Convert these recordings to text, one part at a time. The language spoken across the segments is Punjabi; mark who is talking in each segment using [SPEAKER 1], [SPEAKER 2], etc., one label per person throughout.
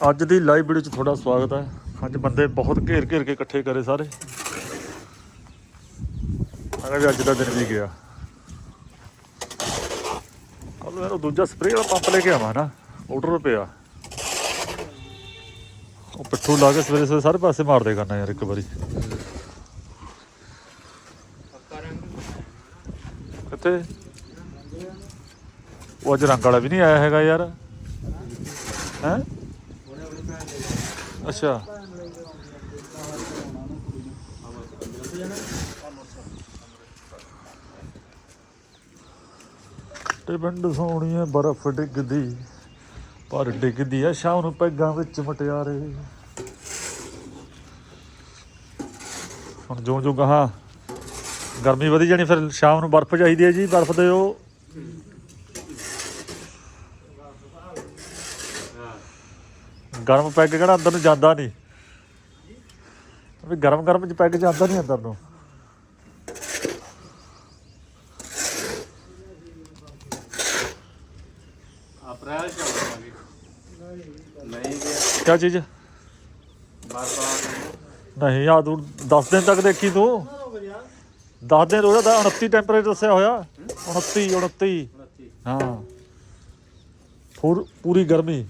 [SPEAKER 1] ਅੱਜ ਦੀ ਲਾਈਵ ਵੀਡੀਓ 'ਚ ਤੁਹਾਡਾ ਸਵਾਗਤ ਹੈ। ਅੱਜ ਬੰਦੇ ਬਹੁਤ ਘੇਰ ਘੇਰ ਕੇ ਇਕੱਠੇ ਕਰੇ ਸਾਰੇ। ਅਰੇ ਵੀ ਅੱਜ ਦਾ ਦਿਨ ਵੀ ਗਿਆ। ਕੱਲ ਯਾਰ ਦੂਜਾ ਸਪਰੇਅ ਵਾਲਾ ਪੰਪ ਲੈ ਕੇ ਆਵਾਂ ਨਾ ਆਰਡਰ ਪਿਆ। ਉਹ ਪਿੱਠੂ ਲਾ ਕੇ ਸਵੇਰੇ ਸਵੇਰੇ ਸਾਰੇ ਪਾਸੇ ਮਾਰਦੇ ਕਰਨਾ ਯਾਰ ਇੱਕ ਵਾਰੀ। ਕਿੱਥੇ? ਉਹ ਅੱਜ ਰੰਗ ਵਾਲਾ ਵੀ ਨਹੀਂ ਆਇਆ ਹੈਗਾ ਯਾਰ। ਹੈ? ਅੱਛਾ। ਤੇ ਪਿੰਡ ਸੋਹਣੀ ਹੈ, ਬਰਫ਼ ਡਿੱਗਦੀ, ਪਰ ਡਿੱਗਦੀ ਆ, ਸ਼ਾਮ ਨੂੰ ਪੈਗਾਂ ਵਿੱਚ ਮਟਿਆਰੇ। ਹੁਣ ਜਿਉਂ ਜਿਉਂ ਗਾਹਾਂ ਗਰਮੀ ਵਧੀ ਜਾਣੀ, ਫਿਰ ਸ਼ਾਮ ਨੂੰ ਬਰਫ਼ ਚਾਹੀਦੀ ਹੈ ਜੀ, ਬਰਫ਼ ਦੇ ਉਹ ਗਰਮ ਪੈਗ ਕਿਹੜਾ ਅੰਦਰ ਨੂੰ ਜਾਂਦਾ ਨਹੀਂ? ਵੀ ਗਰਮ ਗਰਮ ਚ ਪੈਗ ਜਾਂਦਾ ਨਹੀਂ ਅੰਦਰ ਨੂੰ?
[SPEAKER 2] ਅਪ੍ਰੈਲ ਚ ਆਵਾਂਗੇ ਨਹੀਂ
[SPEAKER 1] ਕਿਆ ਚੀਜ਼? ਨਹੀਂ ਆ ਤੂੰ 10 ਦਿਨ ਤੱਕ ਦੇਖੀ ਤੂੰ। 10 ਦਿਨ ਉਹਦਾ ਤਾਂ 29 ਟੈਂਪਰੇਚਰ ਦੱਸਿਆ ਹੋਇਆ। 29 29 ਹਾਂ। ਪੂਰੀ ਗਰਮੀ।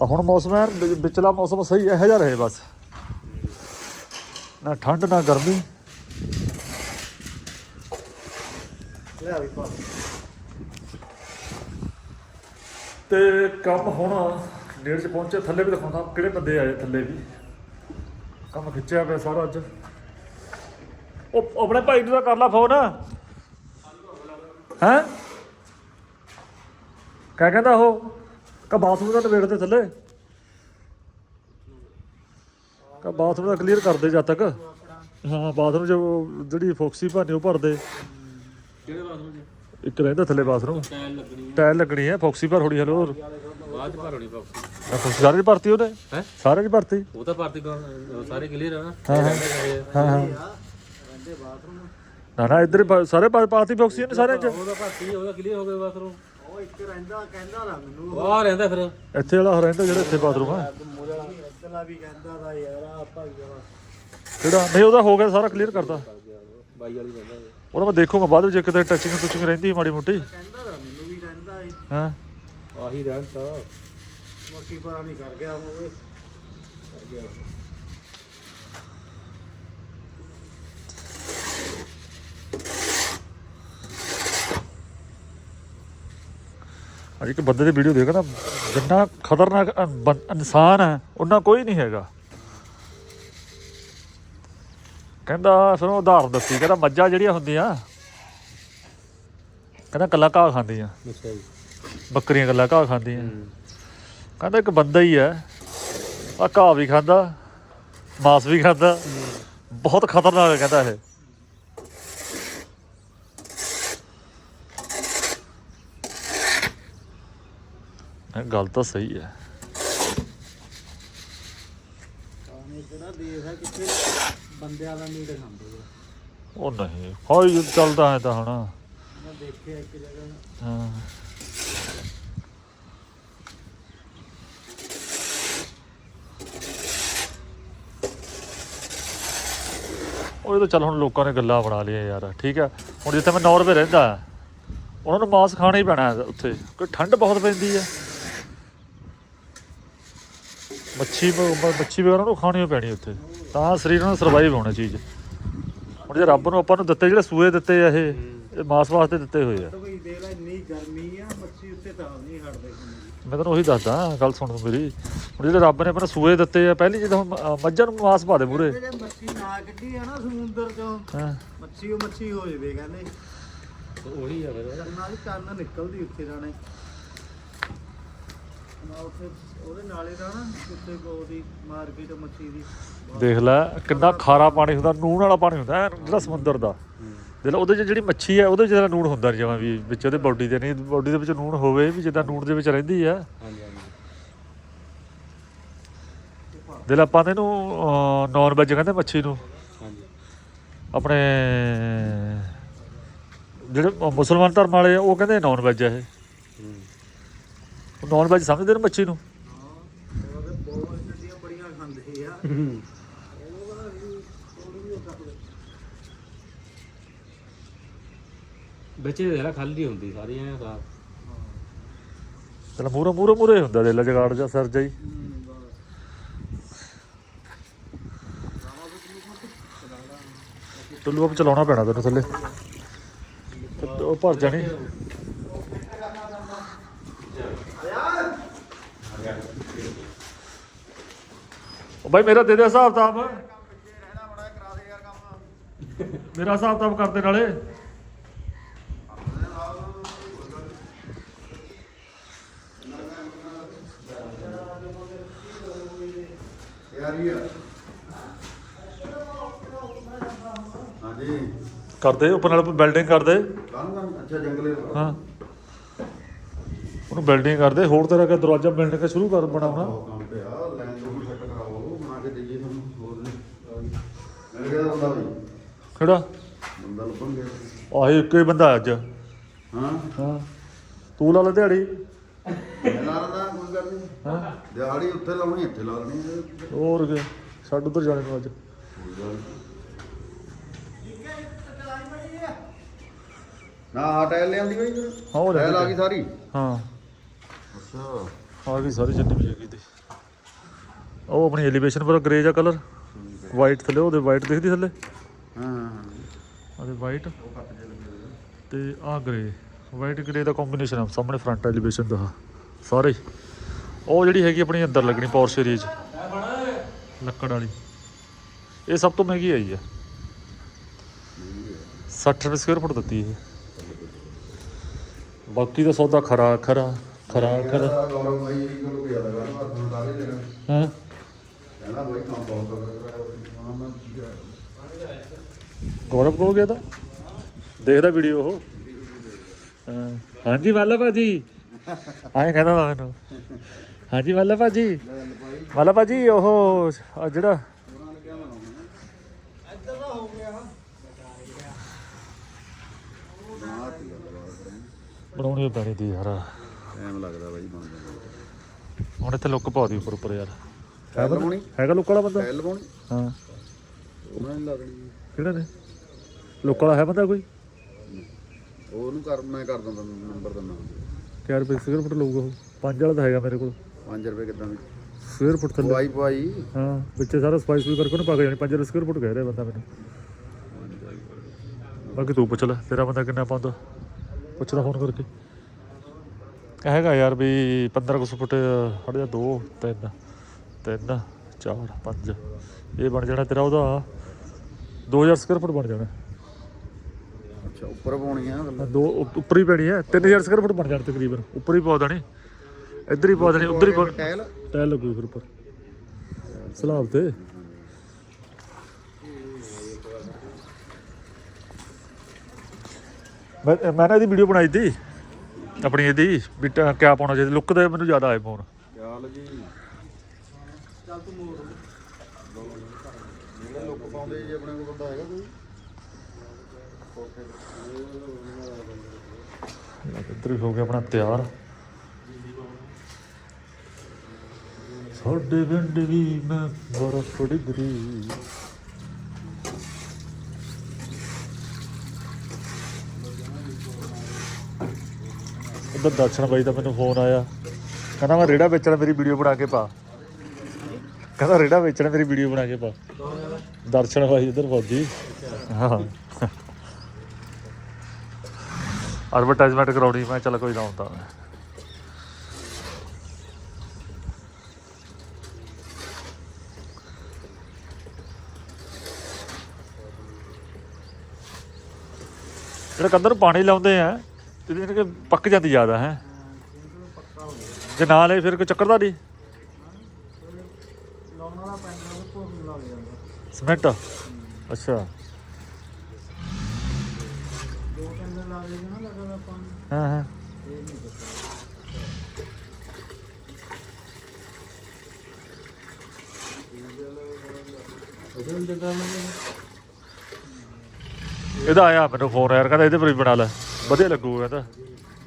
[SPEAKER 1] ਆ ਹੁਣ ਮੌਸਮ ਹੈ ਵਿਚਲਾ ਮੌਸਮ ਸਹੀ ਇਹੋ ਜਿਹਾ ਰਹੇ ਬਸ। ਨਾ ਠੰਡ, ਨਾ ਗਰਮੀ। ਤੇ ਕੰਮ ਹੁਣ ਨੇੜ ਚ ਪਹੁੰਚੇ, ਥੱਲੇ ਵੀ ਦਿਖਾਉਂਦਾ, ਕਿਹੜੇ ਬੰਦੇ ਆਏ ਥੱਲੇ ਵੀ। ਕੰਮ ਖਿੱਚਿਆ ਪਿਆ ਸਾਰਾ ਅੱਜ। ਉਹ ਆਪਣੇ ਭਾਈ ਨੂੰ ਤਾਂ ਕਰ ਲਾ ਫੋਨ। ਹੈ? ਕਹਿ ਕਹਿੰਦਾ ਉਹ। ਕਾ ਬਾਥਰੂਮ ਦਾ ਨਵੇੜ ਦੇ ਥੱਲੇ। ਕਾ ਬਾਥਰੂਮ ਦਾ ਕਲੀਅਰ ਕਰ ਦੇ ਜਦ ਤੱਕ। ਹਾਂ ਬਾਥਰੂਮ ਚ ਉਹ ਜਿਹੜੀ ਫੋਕਸੀ ਭਰਨੀ ਉਹ ਭਰ ਦੇ।
[SPEAKER 2] ਕਿਹੜੇ ਬਾਥਰੂਮ ਚ?
[SPEAKER 1] ਇੱਕ ਰਹਿੰਦਾ ਥੱਲੇ ਬਾਥਰੂਮ।
[SPEAKER 2] ਟਾਇਲ ਲੱਗਣੀ
[SPEAKER 1] ਟਾਇਲ ਲੱਗਣੀ ਹੈ ਫੋਕਸੀ ਭਰ ਥੋੜੀ ਹਲੋ
[SPEAKER 2] ਬਾਅਦ ਚ ਭਰਣੀ ਬਾਕਸ
[SPEAKER 1] ਫੋਕਸੀ ਸਾਰੇ ਭਰਤੀ ਉਹਨੇ?
[SPEAKER 2] ਹੈ?
[SPEAKER 1] ਸਾਰੇ ਦੀ ਭਰਤੀ?
[SPEAKER 2] ਉਹ ਤਾਂ ਭਰਤੀ ਸਾਰੇ ਕਲੀਅਰ ਆ ਨਾ।
[SPEAKER 1] ਹਾਂ, ਹਾਂ। ਹਾਂ ਹਾਂ। ਨਾ ਨਾ ਇੱਧਰ ਹੀ ਸਾਰੇ ਪਾਤੀ ਫੋਕਸੀ ਨੇ ਸਾਰੇ ਚ।
[SPEAKER 2] ਉਹਦਾ ਭਰਤੀ ਉਹਦਾ ਕਲੀਅਰ ਹੋ ਗਿਆ ਬਾਥਰੂਮ।
[SPEAKER 3] ਇੱਕ ਰਹਿੰਦਾ ਕਹਿੰਦਾ ਨਾ ਮੈਨੂੰ।
[SPEAKER 2] ਉਹ ਆ ਰਹਿੰਦਾ ਫਿਰ।
[SPEAKER 1] ਇੱਥੇ ਵਾਲਾ ਰਹਿੰਦਾ ਜਿਹੜਾ ਇੱਥੇ ਬਾਥਰੂਮ ਆ?
[SPEAKER 3] ਇਤਲਾ ਵੀ ਕਹਿੰਦਾ ਦਾ ਯਾਰ ਆ ਭਾਈ ਵਾਲਾ
[SPEAKER 1] ਕਿਹੜਾ? ਨਹੀਂ ਉਹਦਾ ਹੋ ਗਿਆ ਸਾਰਾ ਕਲੀਅਰ ਕਰਤਾ।
[SPEAKER 2] ਬਾਈ ਵਾਲੀ ਕਹਿੰਦਾ
[SPEAKER 1] ਉਹਦਾ ਮੈਂ ਦੇਖੂਗਾ ਬਾਅਦ ਵਿੱਚ ਕਿਤੇ ਟੱਚਿੰਗ ਟੁਚਿੰਗ ਰਹਿੰਦੀ ਮਾੜੀ ਮੋਟੀ।
[SPEAKER 3] ਕਹਿੰਦਾ ਦਾ ਮੈਨੂੰ ਵੀ ਕਹਿੰਦਾ ਸੀ
[SPEAKER 1] ਹਾਂ?
[SPEAKER 2] ਆਹੀ ਰਹਿਣ ਤਾਂ।
[SPEAKER 3] ਮੱਕੀ ਪਰਾ ਨਹੀਂ ਕਰ ਗਿਆ ਉਹ
[SPEAKER 1] ਅੱਜ ਇੱਕ ਬੰਦੇ ਦੀ ਵੀਡੀਓ ਦੇਖਾ ਨਾ ਜਿੰਨਾ ਖਤਰਨਾਕ ਇਨਸਾਨ ਹੈ ਉਹਨਾਂ ਕੋਈ ਨਹੀਂ ਹੈਗਾ। ਕਹਿੰਦਾ ਉਹ ਉਦਾਹਰਨ ਦੱਸੀ ਕਹਿੰਦਾ ਮੱਝਾਂ ਜਿਹੜੀਆਂ ਹੁੰਦੀਆਂ ਕਹਿੰਦਾ ਕੱਲਾ ਘਾਹ ਖਾਂਦੀਆਂ।
[SPEAKER 2] ਅੱਛਾ ਜੀ।
[SPEAKER 1] ਬੱਕਰੀਆਂ ਕੱਲਾ ਘਾਹ ਖਾਂਦੀਆਂ। ਕਹਿੰਦਾ ਇੱਕ ਬੰਦਾ ਹੀ ਹੈ ਆ ਘਾਹ ਵੀ ਖਾਂਦਾ ਮਾਸ ਵੀ ਖਾਂਦਾ ਬਹੁਤ ਖਤਰਨਾਕ ਕਹਿੰਦਾ ਇਹ। ਇਹ ਗੱਲ ਤਾਂ ਸਹੀ ਹੈ।
[SPEAKER 3] ਕਾਹਨੇ ਕਿਹੜਾ ਦੇਸ਼ ਹੈ ਕਿੱਥੇ ਬੰਦਿਆਂ ਦਾ ਮੀਟ ਖਾਂਦੇ ਆ।
[SPEAKER 1] ਉਹ ਨਹੀਂ ਹੋਈ ਚੱਲਦਾ ਹੈ ਤਾਂ ਹੁਣ।
[SPEAKER 3] ਮੈਂ ਦੇਖਿਆ ਇੱਕ ਜਗ੍ਹਾ।
[SPEAKER 1] ਹਾਂ। ਉਹ ਇਹ ਤਾਂ ਚੱਲ ਹੁਣ ਲੋਕਾਂ ਨੇ ਗੱਲਾਂ ਬਣਾ ਲਈਆਂ ਯਾਰ ਠੀਕ ਹੈ। ਹੁਣ ਜਿੱਥੇ ਮੈਂ ਨਾਰਵੇ ਰਹਿੰਦਾ ਉਹਨਾਂ ਨੂੰ ਮਾਸ ਖਾਣਾ ਹੀ ਪੈਣਾ ਉੱਥੇ ਕਿ ਠੰਡ ਬਹੁਤ ਪੈਂਦੀ ਹੈ। ਮੱਛੀ ਮੱਛੀ ਵਗੈਰਾ ਨੂੰ ਖਾਣੀ ਪੈਣੀ ਉੱਥੇ। ਤਾਂ ਸਰੀਰ ਨੂੰ ਸਰਵਾਈਵ ਹੋਣਾ ਚੀਜ਼। ਹੁਣ ਜੇ ਰੱਬ ਨੂੰ ਆਪਾਂ ਨੂੰ ਦਿੱਤੇ ਜਿਹੜੇ ਸੂਏ ਦਿੱਤੇ ਆ ਇਹ ਇਹ ਮਾਸ ਵਾਸਤੇ ਦਿੱਤੇ ਹੋਏ ਆ।
[SPEAKER 3] ਤਾਂ ਕੋਈ ਦੇਖ ਲੈ ਇੰਨੀ ਗਰਮੀ ਆ ਮੱਛੀ ਉੱਤੇ ਤਾਂ ਨਹੀਂ ਹਟਦੇ ਖਾਣੇ
[SPEAKER 1] ਮੈਂ ਤੈਨੂੰ ਉਹੀ ਦੱਸਦਾ ਗੱਲ ਸੁਣ ਤੂੰ ਮੇਰੀ। ਹੁਣ ਜਿਹੜੇ ਰੱਬ ਨੇ ਆਪਾਂ ਨੂੰ ਸੂਏ ਦਿੱਤੇ ਆ ਪਹਿਲੀ ਜਦੋਂ ਮੱਝਾਂ ਨੂੰ ਮਾਸ ਪਾ ਦੇ ਮੂਰੇ।
[SPEAKER 3] ਮੱਛੀ ਨਾ ਕੱਢੀ ਆ ਨਾ ਸਮੁੰਦਰ ਚੋਂ
[SPEAKER 1] ਹਾਂ।
[SPEAKER 3] ਮੱਛੀ ਉਹ ਮੱਛੀ ਹੋ ਜਾਵੇ ਕਹਿੰਦੇ।
[SPEAKER 2] ਉਹੀ ਆ ਫਿਰ।
[SPEAKER 3] ਦੀ ਕੰਨ ਨਿਕਲਦੀ ਉੱਥੇ ਜਾਣੇ। ਨਾ ਉੱਥੇ ਉਹਦੇ ਨਾਲੇ ਦਾ ਨਾ ਉੱਤੇ ਉਹਦੀ ਮਾਰਕੀਟ ਮੱਛੀ ਦੀ।
[SPEAKER 1] ਦੇਖ ਲੈ ਕਿੰਨਾ ਖਾਰਾ ਪਾਣੀ ਹੁੰਦਾ ਨੂਣ ਵਾਲਾ ਪਾਣੀ ਹੁੰਦਾ ਐਨ ਜਿਹੜਾ ਸਮੁੰਦਰ ਦਾ। ਦੇਖ ਲੈ ਉਹਦੇ 'ਚ ਜਿਹੜੀ ਮੱਛੀ ਹੈ ਉਹਦੇ 'ਚ ਜਿਹੜਾ ਨੂਣ ਹੁੰਦਾ ਨਹੀਂ ਜਮਾਂ ਵੀ ਵਿੱਚ ਉਹਦੇ ਬਾਡੀ ਦੇ ਨਹੀਂ ਬਾਡੀ ਦੇ ਵਿੱਚ ਨੂਣ ਹੋਵੇ ਵੀ ਜਿੱਦਾਂ ਨੂਣ ਦੇ ਵਿੱਚ ਰਹਿੰਦੀ ਆ।
[SPEAKER 2] ਹਾਂਜੀ ਹਾਂਜੀ।
[SPEAKER 1] ਦੇਖ ਲੈ ਆਪਾਂ ਨੇ ਇਹਨੂੰ ਨਾਨ ਵੈਜ ਕਹਿੰਦੇ ਮੱਛੀ ਨੂੰ।
[SPEAKER 2] ਹਾਂਜੀ।
[SPEAKER 1] ਆਪਣੇ ਜਿਹੜੇ ਮੁਸਲਮਾਨ ਧਰਮ ਵਾਲੇ ਉਹ ਕਹਿੰਦੇ ਨਾਨ ਵੈਜ ਆ ਇਹ। ਨੌਨ ਵੈਜ ਸਮਝਦੇ ਨੇ ਮੱਛੀ ਨੂੰ?
[SPEAKER 2] ਇਹ ਜਿਹੜਾ ਖਾਲੀ ਹੁੰਦੀ ਸਾਰੀ ਐ
[SPEAKER 1] ਚਲ ਮੂਰੇ ਮੂਰੇ ਮੂਰੇ ਹੁੰਦਾ ਦੇ ਜਗਾੜ ਜਾਂ ਸਰ ਜਾਈ। ਟੁੱਲੂ ਆਪ ਚਲਾਉਣਾ ਪੈਣਾ ਤੈਨੂੰ ਥੱਲੇ। ਉਹ ਭਰ ਜਾਣੀ। ਉਹ ਬਾਈ ਮੇਰਾ ਦੇ ਦੇ ਹਿਸਾਬ ਤਾਬ ਮੇਰਾ ਹਿਸਾਬ ਤਾਬ ਕਰਦੇ ਨਾਲੇ। ਕਰਦੇ ਉੱਪਰ ਨਾਲ ਬਿਲਡਿੰਗ ਕਰਦੇ।
[SPEAKER 4] ਅੱਛਾ ਜੰਗਲੇ
[SPEAKER 1] ਹਾਂ। ਉਹਨੂੰ ਬਿਲਡਿੰਗ ਕਰਦੇ ਹੋਰ ਤਰ੍ਹਾਂ ਦਾ ਦਰਵਾਜ਼ਾ ਬਿਲਡਿੰਗ ਦਾ ਸ਼ੁਰੂ ਕਰ ਬਣਾਉਣਾ
[SPEAKER 4] ਉਹ ਕੰਮ ਪਿਆ ਲੈਂਡ ਨੂੰ ਸੈੱਟ ਕਰਾਓ ਬਣਾ ਕੇ ਦੇਈਏ ਤੁਹਾਨੂੰ ਹੋਰ ਨਹੀਂ ਮਿਲ ਗਿਆ ਤਾਂ ਬੰਦਾ ਬਈ?
[SPEAKER 1] ਕਿਹੜਾ?
[SPEAKER 4] ਬੰਦਾ ਲੱਭਣ ਗਿਆ
[SPEAKER 1] ਆਹੀ ਇੱਕੋ ਹੀ ਬੰਦਾ ਅੱਜ।
[SPEAKER 4] ਹਾਂ।
[SPEAKER 1] ਹਾਂ। ਤੂੰ ਲਾ ਲੈ ਦਿਹਾੜੀ।
[SPEAKER 4] ਮੈਂ ਲਾ ਲੈਂਦਾ ਕੋਈ ਗੱਲ ਨਹੀਂ।
[SPEAKER 1] ਹਾਂ।
[SPEAKER 4] ਦਿਹਾੜੀ ਉੱਥੇ ਲਾਉਣੀ ਇੱਥੇ ਲਾ ਲੈਣੀ।
[SPEAKER 1] ਹੋਰ ਕੀ ਛੱਡ ਉਧਰ ਜਾਣੇ ਨੂੰ ਅੱਜ।
[SPEAKER 4] ਨੀ। ਆ ਟਾਇਲ ਲਿਆਂਦੀ ਬਈ
[SPEAKER 1] ਹਾਂ ਉਹ ਲੈ
[SPEAKER 4] ਟਾਇਲ ਆ ਗਈ ਸਾਰੀ?
[SPEAKER 1] ਹਾਂ।
[SPEAKER 4] ਅੱਛਾ।
[SPEAKER 1] ਆ ਗਈ ਸਾਰੀ ਜਿੰਨੀ ਵੀ ਹੈਗੀ ਤੇ। ਉਹ ਆਪਣੀ ਐਲੀਵੇਸ਼ਨ ਪਰ ਗ੍ਰੇ ਜਿਹਾ ਕਲਰ ਵਾਈਟ ਥੱਲੇ ਉਹਦੇ ਵਾਈਟ ਦਿਖਦੀ ਥੱਲੇ?
[SPEAKER 4] ਹਾਂ ਹਾਂ
[SPEAKER 1] ਉਹਦੇ ਵਾਈਟ। ਤੇ ਆ ਗ੍ਰੇ ਵਾਈਟ ਗ੍ਰੇ ਦਾ ਕੰਬੀਨੇਸ਼ਨ ਆ ਸਾਹਮਣੇ ਫਰੰਟ ਐਲੀਵੇਸ਼ਨ ਦਾ। ਸਾਰੇ। ਹੀ। ਉਹ ਜਿਹੜੀ ਹੈਗੀ ਆਪਣੀ ਅੰਦਰ ਲੱਗਣੀ ਪੌਰਸ਼ ਏਰੀਆ 'ਚ ਲੱਕੜ ਵਾਲੀ। ਇਹ ਸਭ ਤੋਂ ਮਹਿੰਗੀ ਆਈ ਹੈ 60 ਰੁਪਏ ਸਕੁਅਰ ਫੁੱਟ ਦਿੱਤੀ ਇਹ। ਬਾਕੀ ਦਾ ਸੌਦਾ ਖਰਾ ਖਰਾ ਖਰਾ ਖਰਾ। ਹਾਂ?
[SPEAKER 4] ਕੰਮ ਬਹੁਤ ਕਰਦਾ ਮੈਂ
[SPEAKER 1] ਗੌਰਵ ਕੋਲ ਗਿਆ ਤਾਂ? ਦੇਖਦਾ ਵੀਡੀਓ ਉਹ। ਹਾਂ। ਹਾਂਜੀ ਵਾਲਾ ਭਾਜੀ। ਆਏ ਕਹਿੰਦਾ ਵਾ ਮੈਨੂੰ। ਹਾਂਜੀ ਵਾਲਾ ਭਾਜੀ। ਵਾਲਾ ਭਾਜੀ ਉਹ ਆਹ ਜਿਹੜਾ
[SPEAKER 4] ਬਣਾ
[SPEAKER 1] ਬਣਾਉਣੀ ਪੈਣੀ ਦੀ ਯਾਰ।
[SPEAKER 4] ਟਾਈਮ ਲੱਗਦਾ ਬਾਈ ਬਣ ਜਾਂਦਾ।
[SPEAKER 1] ਹੁਣ ਇੱਥੇ ਲੁੱਕ ਪਾ ਦੀ ਉੱਪਰ ਉੱਪਰ ਯਾਰ। ਹੈਗਾ ਲੁੱਕ ਵਾਲਾ ਬੰਦਾ?
[SPEAKER 4] ਟਾਇਲ ਲਵਾਉਣੀ
[SPEAKER 1] ਹਾਂ।
[SPEAKER 4] ਉਹਨਾਂ ਨੇ ਲਾ ਦੇਣੀ
[SPEAKER 1] ਕਿਹੜਾ ਨੇ? ਲੁੱਕ ਵਾਲਾ ਹੈ ਬੰਦਾ ਕੋਈ?
[SPEAKER 4] ਉਹਨੂੰ ਕਰ ਮੈਂ ਕਰ ਦਿੰਦਾ ਨੰਬਰ ਦਿੰਦਾ।
[SPEAKER 1] ਕਿਆ ਰੁਪਏ ਸਕੁਅਰ ਫੁੱਟ ਲਊਗਾ ਉਹ? ਪੰਜ ਵਾਲਾ ਤਾਂ ਹੈਗਾ ਮੇਰੇ ਕੋਲ।
[SPEAKER 4] 5 ਰੁਪਏ ਕਿਦਾਂ ਦੀ?
[SPEAKER 1] ਸਕੁਅਰ ਫੁੱਟ ਥੱਲੇ।
[SPEAKER 4] ਪਵਾਈ ਪਵਾਈ।
[SPEAKER 1] ਹਾਂ ਵਿੱਚ ਸਾਰਾ ਸਪਾਈਸ ਵੀ ਕਰਕੇ ਉਹਨੇ ਪਾ ਕੇ ਜਾਣੀ। 5 ਸਕੁਅਰ ਫੁੱਟ ਕਹਿ ਰਿਹਾ ਬੰਦਾ ਮੈਨੂੰ। ਬਾਕੀ ਤੂੰ ਪੁੱਛ ਲੈ ਤੇਰਾ ਬੰਦਾ ਕਿੰਨਾ ਪਾਉਂਦਾ? ਪੁੱਛਦਾ ਫੋਨ ਕਰਕੇ। ਕਹੇਗਾ ਯਾਰ ਵੀ 15 ਕੁ ਫੁੱਟ ਹਟ ਜਾ 2 3 3 4 5 ਇਹ ਬਣ ਜਾਣਾ ਤੇਰਾ ਉਹਦਾ। 2000 ਸਕੁਅਰ ਫੁੱਟ ਬਣ ਜਾਣਾ।
[SPEAKER 4] ਅੱਛਾ ਉੱਪਰ ਪਾਉਣੀ ਆ
[SPEAKER 1] ਹਾਂ, ਦੋ ਉੱਪ- ਉੱਪਰ ਹੀ ਪੈਣੀ ਹੈ 3000 ਸਕੁਅਰ ਫੁੱਟ ਬਣ ਜਾਣਾ ਤਕਰੀਬਨ। ਉੱਪਰ ਹੀ ਪਾ ਦੇਣੀ। ਇੱਧਰ ਹੀ ਪਾ ਦੇਣੀ ਉੱਧਰ ਹੀ ਪਾ
[SPEAKER 4] ਟਾਇਲ?
[SPEAKER 1] ਟਾਇਲ ਲੱਗੂ ਫਿਰ ਉੱਪਰ। ਸਲਾਬ ਤੇ। ਮੈਂ ਮੈਂ ਨਾ ਇਹਦੀ ਵੀਡੀਓ ਬਣਾਈ ਤੀ। ਆਪਣੀ ਇਹਦੀ ਵੀ ਟ- ਕਿਆ ਪਾਉਣਾ ਚਾਹੀਦਾ। ਲੁੱਕ ਦੇ ਮੈਨੂੰ ਜ਼ਿਆਦਾ ਆਏ ਫੋਨ
[SPEAKER 4] ਚਾਲ ਜੀ।
[SPEAKER 3] ਚੱਲ ਤੂੰ ਮੋੜ
[SPEAKER 4] ਜਿਹੜੇ ਲੋਕ ਪਾਉਂਦੇ ਜੀ ਆਪਣੇ ਕੋਲ ਬੰਦਾ ਹੈਗਾ ਕੋਈ।
[SPEAKER 1] ਇੱਧਰ ਵੀ ਹੋ ਗਿਆ ਆਪਣਾ ਤਿਆਰ। ਸਾਡੇ ਪਿੰਡ ਵੀ ਮੈਂ ਬਰਫ ਡਿਗਰੀ। ਉਧਰ ਦਰਸ਼ਨ ਬਾਈ ਦਾ ਮੈਨੂੰ ਫੋਨ ਆਇਆ। ਕਹਿੰਦਾ ਮੈਂ ਰੇੜਾ ਵੇਚਣਾ ਮੇਰੀ ਵੀਡੀਓ ਬਣਾ ਕੇ ਪਾ। ਕਹਿੰਦਾ ਰੇੜਾ ਵੇਚਣਾ, ਮੇਰੀ ਵੀਡੀਓ ਬਣਾ ਕੇ ਪਾ। ਦਰਸ਼ਨ ਬਾਈ ਉਧਰ ਫੌਜੀ। ਹਾਂ ਐਡਵਰਟਾਈਜ਼ਮੈਂਟ ਕਰਾਉਣੀ, ਮੈਂ ਕਿਹਾ ਚੱਲ ਕੋਈ ਨਾ ਹੁੰਦਾ। ਜਿਹੜਾ ਕੰਦਰ ਨੂੰ ਪਾਣੀ ਲਾਉਂਦੇ ਆ ਤੇ ਇਹਦੇ ਕਿ ਪੱਕ ਜਾਂਦੀ ਜ਼ਿਆਦਾ, ਹੈ। ਜੇ ਨਾ ਲੈ ਫਿਰ ਕੋਈ ਚੱਕਰ ਦਾ ਨਹੀਂ
[SPEAKER 3] ਲਾਉਣ ਵਾਲਾ ਪੈਂਦਾ ਉਹ ਭੋਗ ਲੱਗ ਜਾਂਦਾ
[SPEAKER 1] ਸਮਿੰਟ? ਅੱਛਾ।
[SPEAKER 3] ਦੋ ਤਿੰਨ ਦਿਨ ਲੱਗ ਨਾ ਲੱਗਦਾ ਪਾਣੀ
[SPEAKER 1] ਹਾਂ ਹਾਂ।
[SPEAKER 3] ਇਹ ਨਹੀਂ ਪਤਾ
[SPEAKER 1] ਇਹਦਾ ਆਇਆ ਮੈਨੂੰ ਫੋਨ ਯਾਰ, ਕਹਿੰਦਾ ਇਹਦੇ ਪਰ ਵੀ ਬਣਾ ਲੈ। ਵਧੀਆ ਲੱਗੂਗਾ ਕਹਿੰਦਾ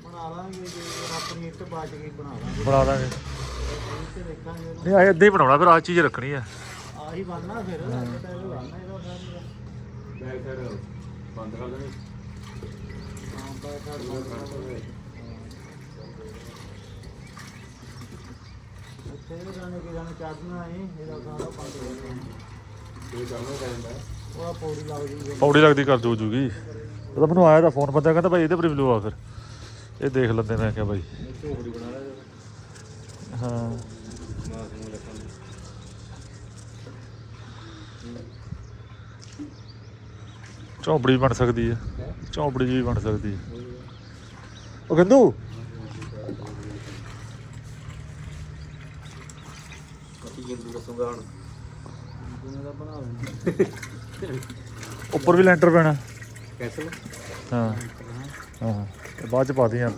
[SPEAKER 3] ਬਣਾ ਬਣਾ ਲਾਂਗੇ। ਜੇ ਆਪਣੀ ਇੱਟ ਬਾਚ ਗਈ ਬਣਾ ਲਾਂਗੇ।
[SPEAKER 1] ਬਣਾ ਦਾਂਗੇ ਨਹੀਂ ਆ ਇਦਾਂ ਹੀ ਬਣਾਉਣਾ, ਫਿਰ ਆ ਚੀਜ਼ ਰੱਖਣੀ ਆ।
[SPEAKER 3] ਆਹੀ ਬਣਨਾ ਫਿਰ। ਇਹਦਾ ਦਾ।
[SPEAKER 2] ਬੈਕ ਸਾਈਡ ਬੰਦ ਕਰ ਦੇਣੀ
[SPEAKER 3] ਹਾਂ। ਬਾਅਦ ਕਰ ਉੱਥੇ ਇਹ ਜਾਣੇ ਕਿ ਜਾਣੇ ਚੜਨਾ ਹੈ ਇਹਦਾ ਸਾਰਾ ਬੰਦ ਹੋ ਜਾਣਾ
[SPEAKER 2] ਇਹ
[SPEAKER 3] ਉਹ ਆ ਪੌੜੀ ਲੱਗ ਜੂਗੀ।
[SPEAKER 1] ਪੌੜੀ ਲੱਗਦੀ ਕਰ ਜੋ ਜੂਗੀ। ਉਹ ਤਾਂ ਮੈਨੂੰ ਆਇਆ ਤਾਂ ਫੋਨ ਬੰਦਾ ਕਹਿੰਦਾ ਭਾਈ ਇਹਦੇ ਪਰ ਵੀ ਲਵਾ ਫਿਰ। ਇਹ ਦੇਖ ਲੈਂਦੇ ਮੈਂ ਕਿਹਾ ਭਾਈ। ਹਾਂ
[SPEAKER 2] ਮਾਸ ਨੂੰ ਲੱਗਣ
[SPEAKER 1] ਝੌਂਪੜੀ ਬਣ ਸਕਦੀ ਹੈ। ਝੌਂਪੜੀ ਜੀ ਵੀ ਬਣ ਸਕਦੀ ਹੈ। ਉਹ ਗੰਦੂ?
[SPEAKER 2] ਕੱਟੀ ਗਿੰਦੂ ਦੱਸੂਗਾ ਹੁਣ
[SPEAKER 3] ਜਿਵੇਂ ਦਾ ਬਣਾ ਲੈਂਦੇ
[SPEAKER 1] ਉੱਪਰ ਵੀ ਲੈਂਟਰ ਪੈਣਾ।
[SPEAKER 2] ਕੈਸਲ?
[SPEAKER 1] ਹਾਂ। ਹਾਂ। ਤੇ ਬਾਅਦ ਚ ਪਾ ਦੀ ਆ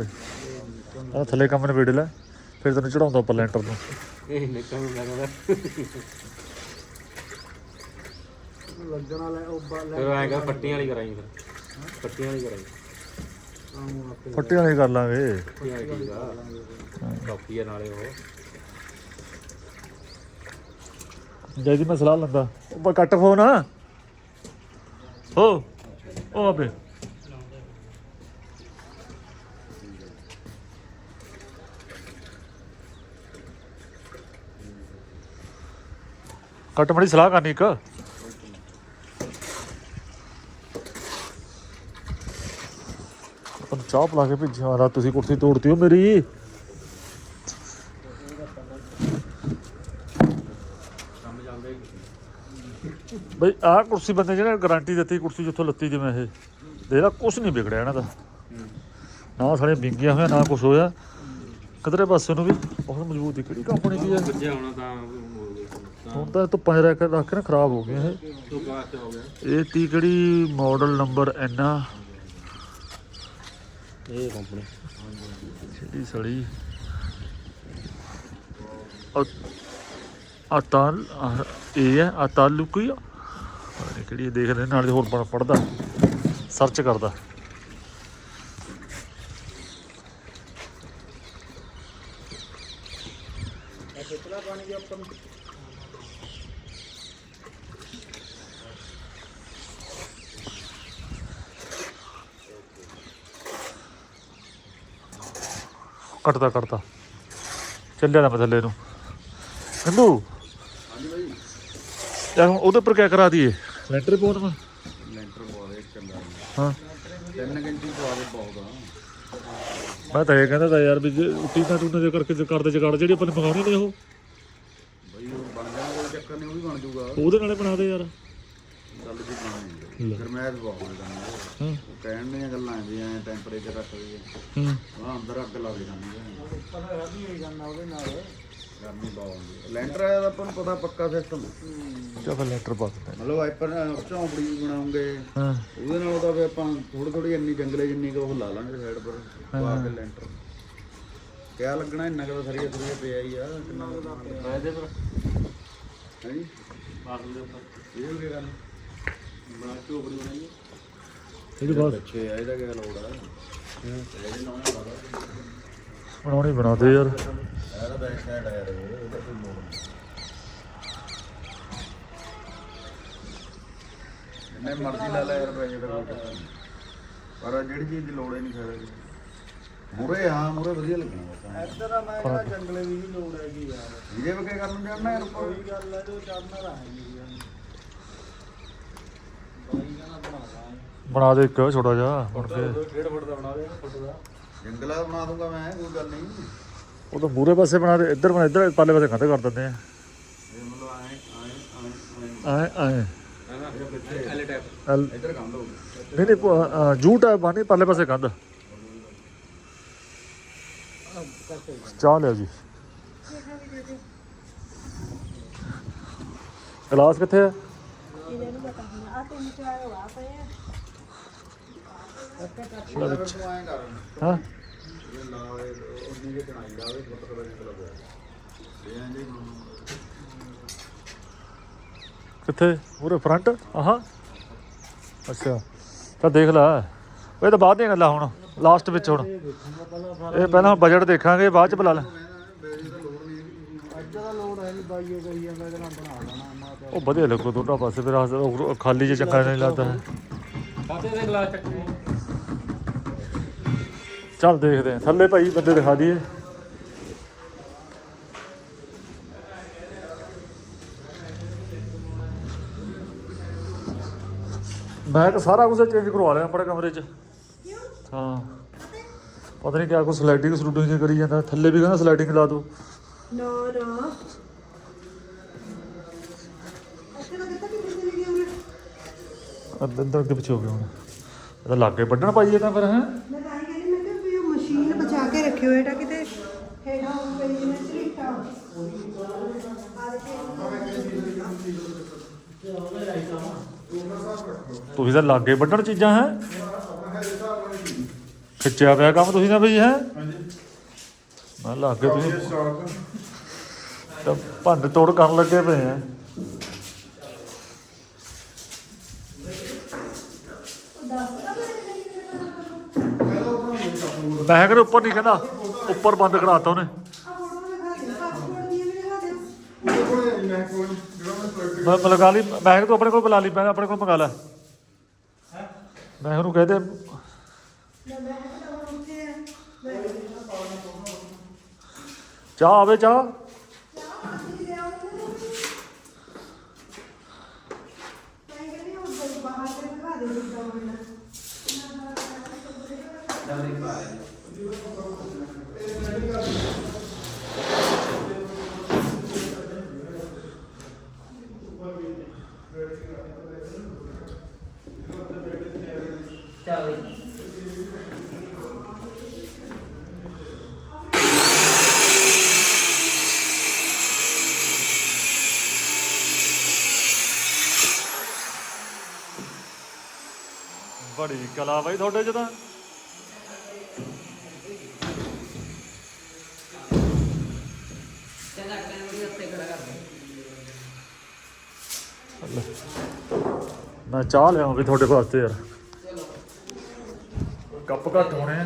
[SPEAKER 1] ਥੱਲੇ ਕੰਮ ਨਿਬੇੜ ਲੈ। ਫਿਰ ਤੈਨੂੰ ਚੜਾਉਂਦਾ ਉੱਪਰ ਲੈਂਟਰ ਨੂੰ।
[SPEAKER 2] ਇਹ ਨਿਕਲ ਨੂੰ। ਲੱਗਦਾ
[SPEAKER 3] ਲੱਗਣ ਵਾਲਾ ਉਹ ਬਾ ਲੈ
[SPEAKER 2] ਫਿਰ ਆਏਗਾ ਪੱਟੀਆਂ ਵਾਲੀ ਕਰਾਈ ਫਿਰ। ਪੱਟੀਆਂ ਵਾਲੀ ਕਰਾਈ।
[SPEAKER 3] ਆਉਂ ਆਪੇ
[SPEAKER 1] ਫੱਟੇ ਵਾਲੀ ਕਰ ਲਾਂਗੇ।
[SPEAKER 2] ਪੱਟੀਆਂ ਵਾਲੀ ਠੀਕ ਆ। ਕਾਪੀ ਆ ਨਾਲੇ ਉਹ।
[SPEAKER 1] ਜੈਦੀ ਮੈਂ ਸਲਾਹ ਲੰਦਾ। ਉੱਪਰ ਕੱਟ ਫੋਨ। ਆ ਹੋ ਉਹ ਆਪੇ। ਕੱਟ ਮੜੀ ਸਲਾਹ ਕਰਨੀ ਇੱਕ। ਚਾਹ ਪਲਾ ਕੇ ਭੇਜਿਆ ਰਾਤ ਤੁਸੀਂ ਕੁਰਸੀ ਤੋੜਤੀ ਹੋ ਮੇਰੀ। ਬਈ, ਆਹ ਕੁਰਸੀ ਬੰਦੇ ਜਿਹਨੇ ਗਾਰੰਟੀ ਦਿੱਤੀ, ਕੁਰਸੀ ਜਿੱਥੋਂ ਲੱਤੀ ਜਿਵੇਂ ਇਹ ਦੇਖ ਕੁਛ ਨਹੀਂ ਵਿਗੜਿਆ ਇਹਨਾਂ ਦਾ। ਨਾ ਸਾਰੇ ਵਿੰਗੀਆਂ ਹੋਇਆ ਨਾ ਕੁਛ ਹੋਇਆ। ਕਿਧਰੇ ਪਾਸੇ ਨੂੰ ਵੀ, ਬਹੁਤ ਮਜ਼ਬੂਤ। ਹੈ ਕਿਹੜੀ ਕੰਪਨੀ ਦੀ ਹੈ
[SPEAKER 2] ਵੱਜਿਆ ਹੋਣਾ ਤਾਂ
[SPEAKER 1] ਹੁਣ ਤਾਂ ਧੁੱਪਾਂ ਰੱਖ ਰੱਖ ਕੇ ਨਾ ਖਰਾਬ ਹੋ ਗਏ ਇਹ। ਇਹ ਤੀ ਕਿਹੜੀ ਮਾਡਲ ਨੰਬਰ ਐਨਾ
[SPEAKER 2] ਇਹ ਕੰਪਨੀ
[SPEAKER 1] ਜਿਹੜੀ ਸੜੀ। ਅਤਲ ਇਹ ਹੈ, ਅਤਾਲੁਕੀ ਪਤਾ ਨਹੀਂ ਕਿਹੜੀ ਇਹ ਦੇਖਦੇ ਨਾਲ ਹੋਰ ਪੜ੍ਹ- ਪੜ੍ਹਦਾ। ਸਰਚ ਕਰਦਾ
[SPEAKER 3] ਇਹ ਪਿਛਲਾ ਪਾਣੀ ਦੇ ਉੱਪਰ ਨੂੰ
[SPEAKER 1] ਕੱਟਦਾ ਕੱਟਦਾ। ਚੱਲਿਆ ਨਾ ਥੱਲੇ ਨੂੰ। ਗੰਦੂ
[SPEAKER 4] ਹਾਂਜੀ ਬਾਈ
[SPEAKER 1] ਯਾਰ ਹੁਣ ਉਹਦੇ ਉੱਪਰ ਕਿਆ ਕਰਾ ਦਈਏ? ਲੈਂਟਰ ਪਾਉਣ ਮੈਂ
[SPEAKER 4] ਲੈਂਟਰ ਪਵਾ ਦੇ ਚੰਗਾ
[SPEAKER 1] ਹਾਂ।
[SPEAKER 4] 3 ਘੰਟੇ ਪਵਾ ਦੇ ਬਹੁਤ ਆ।
[SPEAKER 1] ਮੈਂ ਤਾਂ ਇਹ ਕਹਿੰਦਾ ਤਾਂ ਯਾਰ ਵੀ ਜੇ ਟੀਨਾ ਟੂਨਾ ਜੇ ਕਰਕੇ ਜੇ ਕਰਦੇ ਜਗਾੜ ਜਿਹੜੀ ਆਪਾਂ ਨੇ ਮੰਗਾਉਣੀ ਨੇ ਉਹ।
[SPEAKER 4] ਬਈ ਉਹ ਬਣ ਜਾਣਾ ਕੋਈ ਚੱਕਰ ਨਹੀਂ ਉਹ ਵੀ ਬਣ ਜਾਊਗਾ।
[SPEAKER 1] ਉਹਦੇ ਨਾਲੇ ਬਣਾ ਦੇ ਯਾਰ।
[SPEAKER 4] ਗੱਲ ਜੀ ਬਣਾਉਣੀ ਫਿਰ ਮੈਂ ਤੁਹਾਨੂੰ
[SPEAKER 1] ਹਾਂ।
[SPEAKER 4] ਕਹਿਣ ਦੀਆਂ ਗੱਲਾਂ ਵੀ ਐ ਟੈਂਪਰੇਚਰ ਰੱਖ ਦਈਏ
[SPEAKER 1] ਹਾਂ।
[SPEAKER 4] ਉਹ ਅੰਦਰ ਅੱਗ ਲੱਗ ਜਾਂਦੀ ਹੈ
[SPEAKER 3] ਉੱਪਰ ਰਵੀ ਹੋਈ ਜਾਂਦਾ ਉਹਦੇ ਨਾਲ
[SPEAKER 4] ਗਰਮੀ ਬਹੁਤ ਆਉਂਦੀ ਹੈ ਲੈਂਟਰ ਆਇਆ ਤਾਂ ਆਪਾਂ ਨੂੰ ਪਤਾ ਪੱਕਾ ਸਿਸਟਮ
[SPEAKER 1] ਚੱਲ ਫਿਰ ਲੈਂਟਰ ਪਾ ਦਿੰਦੇ
[SPEAKER 4] ਮਤਲਬ ਵਾਈਪਰ ਝੌਂਪੜੀ ਵੀ ਬਣਾਉਂਗੇ।
[SPEAKER 1] ਹਾਂ।
[SPEAKER 4] ਉਹਦੇ ਨਾਲ ਤਾਂ ਫਿਰ ਆਪਾਂ ਥੋੜੀ ਥੋੜੀ ਇੰਨੀ ਜੰਗਲੇ ਜਿੰਨੀ ਕੁ ਉਹ ਲਾ ਲਾਂਗੇ ਸਾਈਡ ਪਰ ਪਾ ਕੇ ਲੈਂਟਰ। ਕਿਆ ਲੱਗਣਾ ਇੰਨਾ ਕੁ ਤਾਂ ਸਰੀਆ ਸਰੀਆ ਪਿਆ ਹੀ ਆ ਕਿੰਨਾ
[SPEAKER 2] ਮੈਂ ਦੇ ਪਰ।
[SPEAKER 4] ਹੈ ਜੀ?
[SPEAKER 2] ਬਾਥਰੂਮ ਦੇ ਉੱਪਰ।
[SPEAKER 4] ਇਹ ਵੀ ਗੱਲ
[SPEAKER 2] ਬਣਾ ਝੋਪੜੀ ਬਣਾਈ
[SPEAKER 1] ਇਹਦੇ ਬਾਅਦ
[SPEAKER 4] ਅੱਛੇ ਆ ਇਹਦਾ ਕਿਆ ਲੋੜ ਆ?
[SPEAKER 1] ਬਣਾਉਣੀ ਬਣਾ ਦੇ ਯਾਰ।
[SPEAKER 4] ਇਹਦਾ ਬੈਕ ਸਾਈਡ ਆ ਯਾਰ ਇਹ, ਇਹਦਾ ਕੋਈ ਲੋੜ ਨਹੀਂ। ਮਰਜ਼ੀ ਲਾ ਲੈ ਯਾਰ ਪੈਸੇ ਦਾ। ਪਰ ਜਿਹੜੀ ਚੀਜ਼ ਦੀ ਲੋੜ ਹੀ ਨਹੀਂ ਫਿਰ ਮੂਰੇ ਹਾਂ ਮੂਰੇ ਵਧੀਆ ਲੱਗਣਾ
[SPEAKER 3] ਇੱਧਰ ਆ ਮੈਂ ਕਿਹਾ ਜੰਗਲੇ ਦੀ ਵੀ ਲੋੜ ਹੈਗੀ ਯਾਰ।
[SPEAKER 4] ਜਿਹਦੇ ਵਕੇ ਕਰਨ ਜਾਣਾ ਯਾਰ
[SPEAKER 3] ਕੋਈ ਗੱਲ ਹੈ ਜੋ ਚੜਨਾ ਰਹਾਂਗੇ ਯਾਰ ਬਾਈ ਕਹਿੰਦਾ ਬਣਾ ਲਾਂਗੇ
[SPEAKER 1] ਬਣਾ ਦੇ ਇੱਕ ਛੋਟਾ ਜਿਹਾ। ਮੁੜ ਕੇ
[SPEAKER 2] ਡੇਢ ਫੁੱਟ ਦਾ ਬਣਾ ਦੇ ਫੁੱਟ ਦਾ।
[SPEAKER 4] ਜੰਗਲਾ ਬਣਾ ਦੂੰਗਾ ਮੈਂ ਕੋਈ ਗੱਲ ਨਹੀਂ।
[SPEAKER 1] ਉਹ ਤਾਂ ਮੂਰੇ ਪਾਸੇ ਬਣਾ ਦੇ ਇੱਧਰ ਬਣਾ ਇੱਧਰ ਪਾਲੇ ਪਾਸੇ ਕੰਧ ਕਰ ਦਿੰਦੇ ਆ।
[SPEAKER 4] ਇਹ ਮਤਲਬ ਆਏ ਆਏ ਆਏ ਆਏ
[SPEAKER 1] ਐ ਐ।
[SPEAKER 2] L tap.
[SPEAKER 1] ਐਲ-
[SPEAKER 4] ਇੱਧਰ ਕੰਮ ਲਓ
[SPEAKER 1] ਨਹੀਂ ਨਹੀਂ ਪ- ਅ, ਜੂਟ ਹੈ ਬਾਨੀ ਪਾਲੇ ਪਾਸੇ ਕੰਧ ਚਾਹ ਲਿਓ ਜੀ। ਗਲਾਸ ਕਿੱਥੇ ਹੈ
[SPEAKER 4] ਇਹਦਾ ਫਿਰ ਤੂੰ ਆਏ ਕਰ
[SPEAKER 1] ਹਾਂ।
[SPEAKER 4] ਇਹ ਲਾ ਇਹ ਜੇ ਚਣਾਈ ਦਾ ਉਹ ਪੱਤਰ ਦਾ ਗਿਆ ਇਹ ਆਂ ਜੀ
[SPEAKER 1] ਕਿੱਥੇ? ਪੂਰੇ ਫਰੰਟ ਆਹਾਂ। ਅੱਛਾ। ਤਾਂ ਦੇਖ ਲੈ। ਇਹ ਤਾਂ ਬਾਅਦ ਦੀਆਂ ਗੱਲਾਂ ਹੁਣ। ਲਾਸਟ ਵਿੱਚ ਹੁਣ।
[SPEAKER 3] ਇਹ ਪਹਿਲਾਂ ਸਾਰਾ
[SPEAKER 1] ਬਜਟ ਦੇਖਾਂਗੇ, ਬਾਅਦ ਚ ਬੁਲਾ ਲੈ। ਉਹ ਵਧੀਆ ਲੱਗੋ, ਦੋਨਾਂ ਪਾਸੇ ਫਿਰ ਖਾਲੀ ਜੇ ਚੰਗਾ ਨਹੀਂ ਲੱਗਦਾ। ਹੈ
[SPEAKER 2] ਕਾਤੇ ਦੇ ਗਲਾਸ ਚੱਕਣੇ
[SPEAKER 1] ਚੱਲ ਦੇਖਦੇ ਹਾਂ। ਥੱਲੇ ਭਾਈ ਬੰਦੇ ਦਿਖਾ ਦਈਏ। ਮੈਂ ਤਾਂ ਸਾਰਾ ਕੁਝ ਚੇਂਜ ਕਰਵਾ ਲਿਆ ਆਪਣੇ ਕਮਰੇ 'ਚ। ਹਾਂ। ਪਤਾ ਨਹੀਂ ਕਿਆ ਕੁਛ ਸਲਾਈਡਿੰਗ ਸਲੂਡਿੰਗ ਕਰੀ ਜਾਂਦਾ। ਥੱਲੇ ਵੀ ਕਹਿੰਦਾ ਸਲਾਈਡਿੰਗ ਲਾ ਦੋ।
[SPEAKER 5] ਨਾ ਨਾ। ਅੱਛਾ ਤਾਂ ਕਿੱਥੇ ਕਿੱਥੇ ਚਲੇ ਗਏ ਉਹਨੇ
[SPEAKER 1] ਅੰਦਰ ਅੰਦਰ ਅੱਗੇ ਪਿੱਛੇ ਹੋ ਗਿਆ ਹੁਣ। ਇਹ ਤਾਂ ਲਾਗੇ ਵੱਢਣ ਪਾਈਏ ਤਾਂ ਫਿਰ ਹੈ
[SPEAKER 5] ਮੈਂ ਤਾਂ ਹੀ ਕਹਿੰਦੀ ਮੈਂ ਕਿਹਾ ਵੀ ਉਹ ਮਸ਼ੀਨ ਬਚਾ ਕੇ ਰੱਖਿਓ ਇਹਦਾ ਕਿਤੇ ਹੇਠਾਂ ਪਈ ਜਿਵੇਂ ਸਰੀਟਾ ਆ
[SPEAKER 1] ਤੁਸੀਂ ਤਾਂ ਲਾਗੇ ਵੱਢਣ ਚੀਜ਼ਾਂ ਹੈ? ਖਿੱਚਿਆ ਪਿਆ ਕੰਮ ਤੁਸੀਂ ਨਾ ਬਈ ਹੈ? ਮੈਂ ਲਾਗੇ ਤੁਸੀਂ ਤਾਂ ਭੰਡ ਤੋੜ ਕਰਨ ਲੱਗੇ ਪਏ ਆ। ਮੈਂ ਕਹਿੰਦਾ ਉੱਪਰ ਨਹੀਂ ਕਹਿੰਦਾ। ਉੱਪਰ ਬੰਦ ਕਰਾਤਾ ਉਹਨੇ।
[SPEAKER 5] ਆ
[SPEAKER 1] ਮੈਂ ਲਗਾ ਲਈ, ਮੈਂ ਤੂੰ ਆਪਣੇ ਕੋਲ ਬੁਲਾ ਲਈ, ਮੈਂ ਆਪਣੇ ਕੋਲ ਮੰਗਾ ਲੈ। ਮੈਂ ਉਹਨੂੰ ਕਹਦੇ ਚਾਹ ਆਵੇ, ਚਾਹ।
[SPEAKER 5] ਮੈਂ ਕਹਿੰਦੀ ਉਹ ਬਾਹਰ ਤੇ
[SPEAKER 1] ਬੜੀ ਕਲਾ ਬਾਈ ਤੁਹਾਡੇ ਚ ਤਾਂ। ਮੈਂ ਚਾਹ ਲਿਆਵਾਂ ਵੀ ਤੁਹਾਡੇ ਵਾਸਤੇ ਯਾਰ। ਕੱਪ ਘੱਟ ਹੋਣੇ ਆ।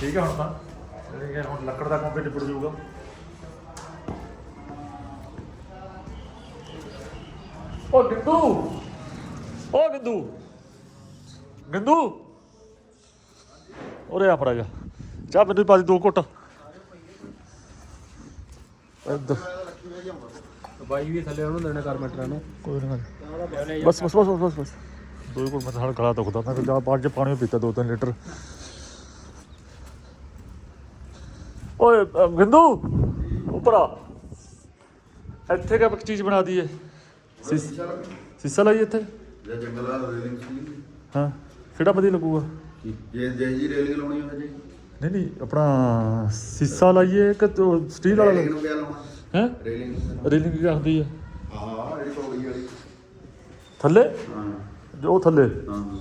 [SPEAKER 1] ਠੀਕ ਹੈ ਹੁਣ ਤਾਂ। ਕਿ ਹੁਣ ਲੱਕੜ ਦਾ ਕੰਮ ਵੀ ਨਿਬੜ ਜਾਊਗਾ। ਉਹ ਗਿੱਦੂ! ਉਹ ਗਿੱਦੂ! ਗਿੰਦੂ! ਉਰੇ ਆ ਫੜਾ ਜਾ। ਚਾਹ ਮੈਨੂੰ ਪਾ ਦੇ ਦੋ ਘੁੱਟ। ਇੱਧਰ।
[SPEAKER 2] ਬਾਈ ਵੀ ਥੱਲੇ ਉਹਨੂੰ ਦੇਣੇ ਕਾਰਮੈਂਟਰਾਂ ਨੂੰ।
[SPEAKER 1] ਕੋਈ ਨਾ। ਬਸ ਬਸ ਬਸ ਬਸ ਬਸ। ਬਸ ਦੋ ਕੋਲ ਮੈਂ ਤਾਂ ਗਲਾ ਦੁਖਦਾ ਮੈਂ ਜਾ ਬਾਅਦ ਚ ਪਾਣੀ ਪੀਤਾ ਦੋ ਤਿੰਨ ਲੀਟਰ। ਓਏ ਗਿੰਦੂ ਉਪਰਾ ਇੱਥੇ ਕਾ ਚੀਜ਼ ਬਣਾ ਦਈਏ? ਸੀਸ- ਸੀਸਾ ਲਾਈ ਇੱਥੇ?
[SPEAKER 4] ਜੇ ਜੰਗਲ ਰੇਲਿੰਗ ਸੀ
[SPEAKER 1] ਹਾਂ ਕਿਹੜਾ ਵਧੀਆ ਲੱਗੂਗਾ?
[SPEAKER 4] ਜੇ ਜੇ ਜੀ ਰੇਲਿੰਗ ਲਾਉਣੀ ਹੋਵੇ ਜੀ।
[SPEAKER 1] ਨਹੀਂ ਨਹੀਂ ਆਪਣਾ ਸੀਸਾ ਲਾਈਏ ਕਿ ਸਟੀਲ ਵਾਲਾ
[SPEAKER 4] ਰੇਲਿੰਗ ਨੂੰ ਕਿਆ ਲਾਉਣਾ?
[SPEAKER 1] ਹੈ?
[SPEAKER 4] ਰੇਲਿੰਗ
[SPEAKER 1] ਰੇਲਿੰਗ ਕੀ ਕਰਦੀ ਆ।
[SPEAKER 4] ਹਾਂ ਜਿਹੜੀ ਪੌੜੀ ਵਾਲੀ
[SPEAKER 1] ਥੱਲੇ?
[SPEAKER 4] ਹਾਂ।
[SPEAKER 1] ਜੋ ਥੱਲੇ।
[SPEAKER 4] ਹਾਂ।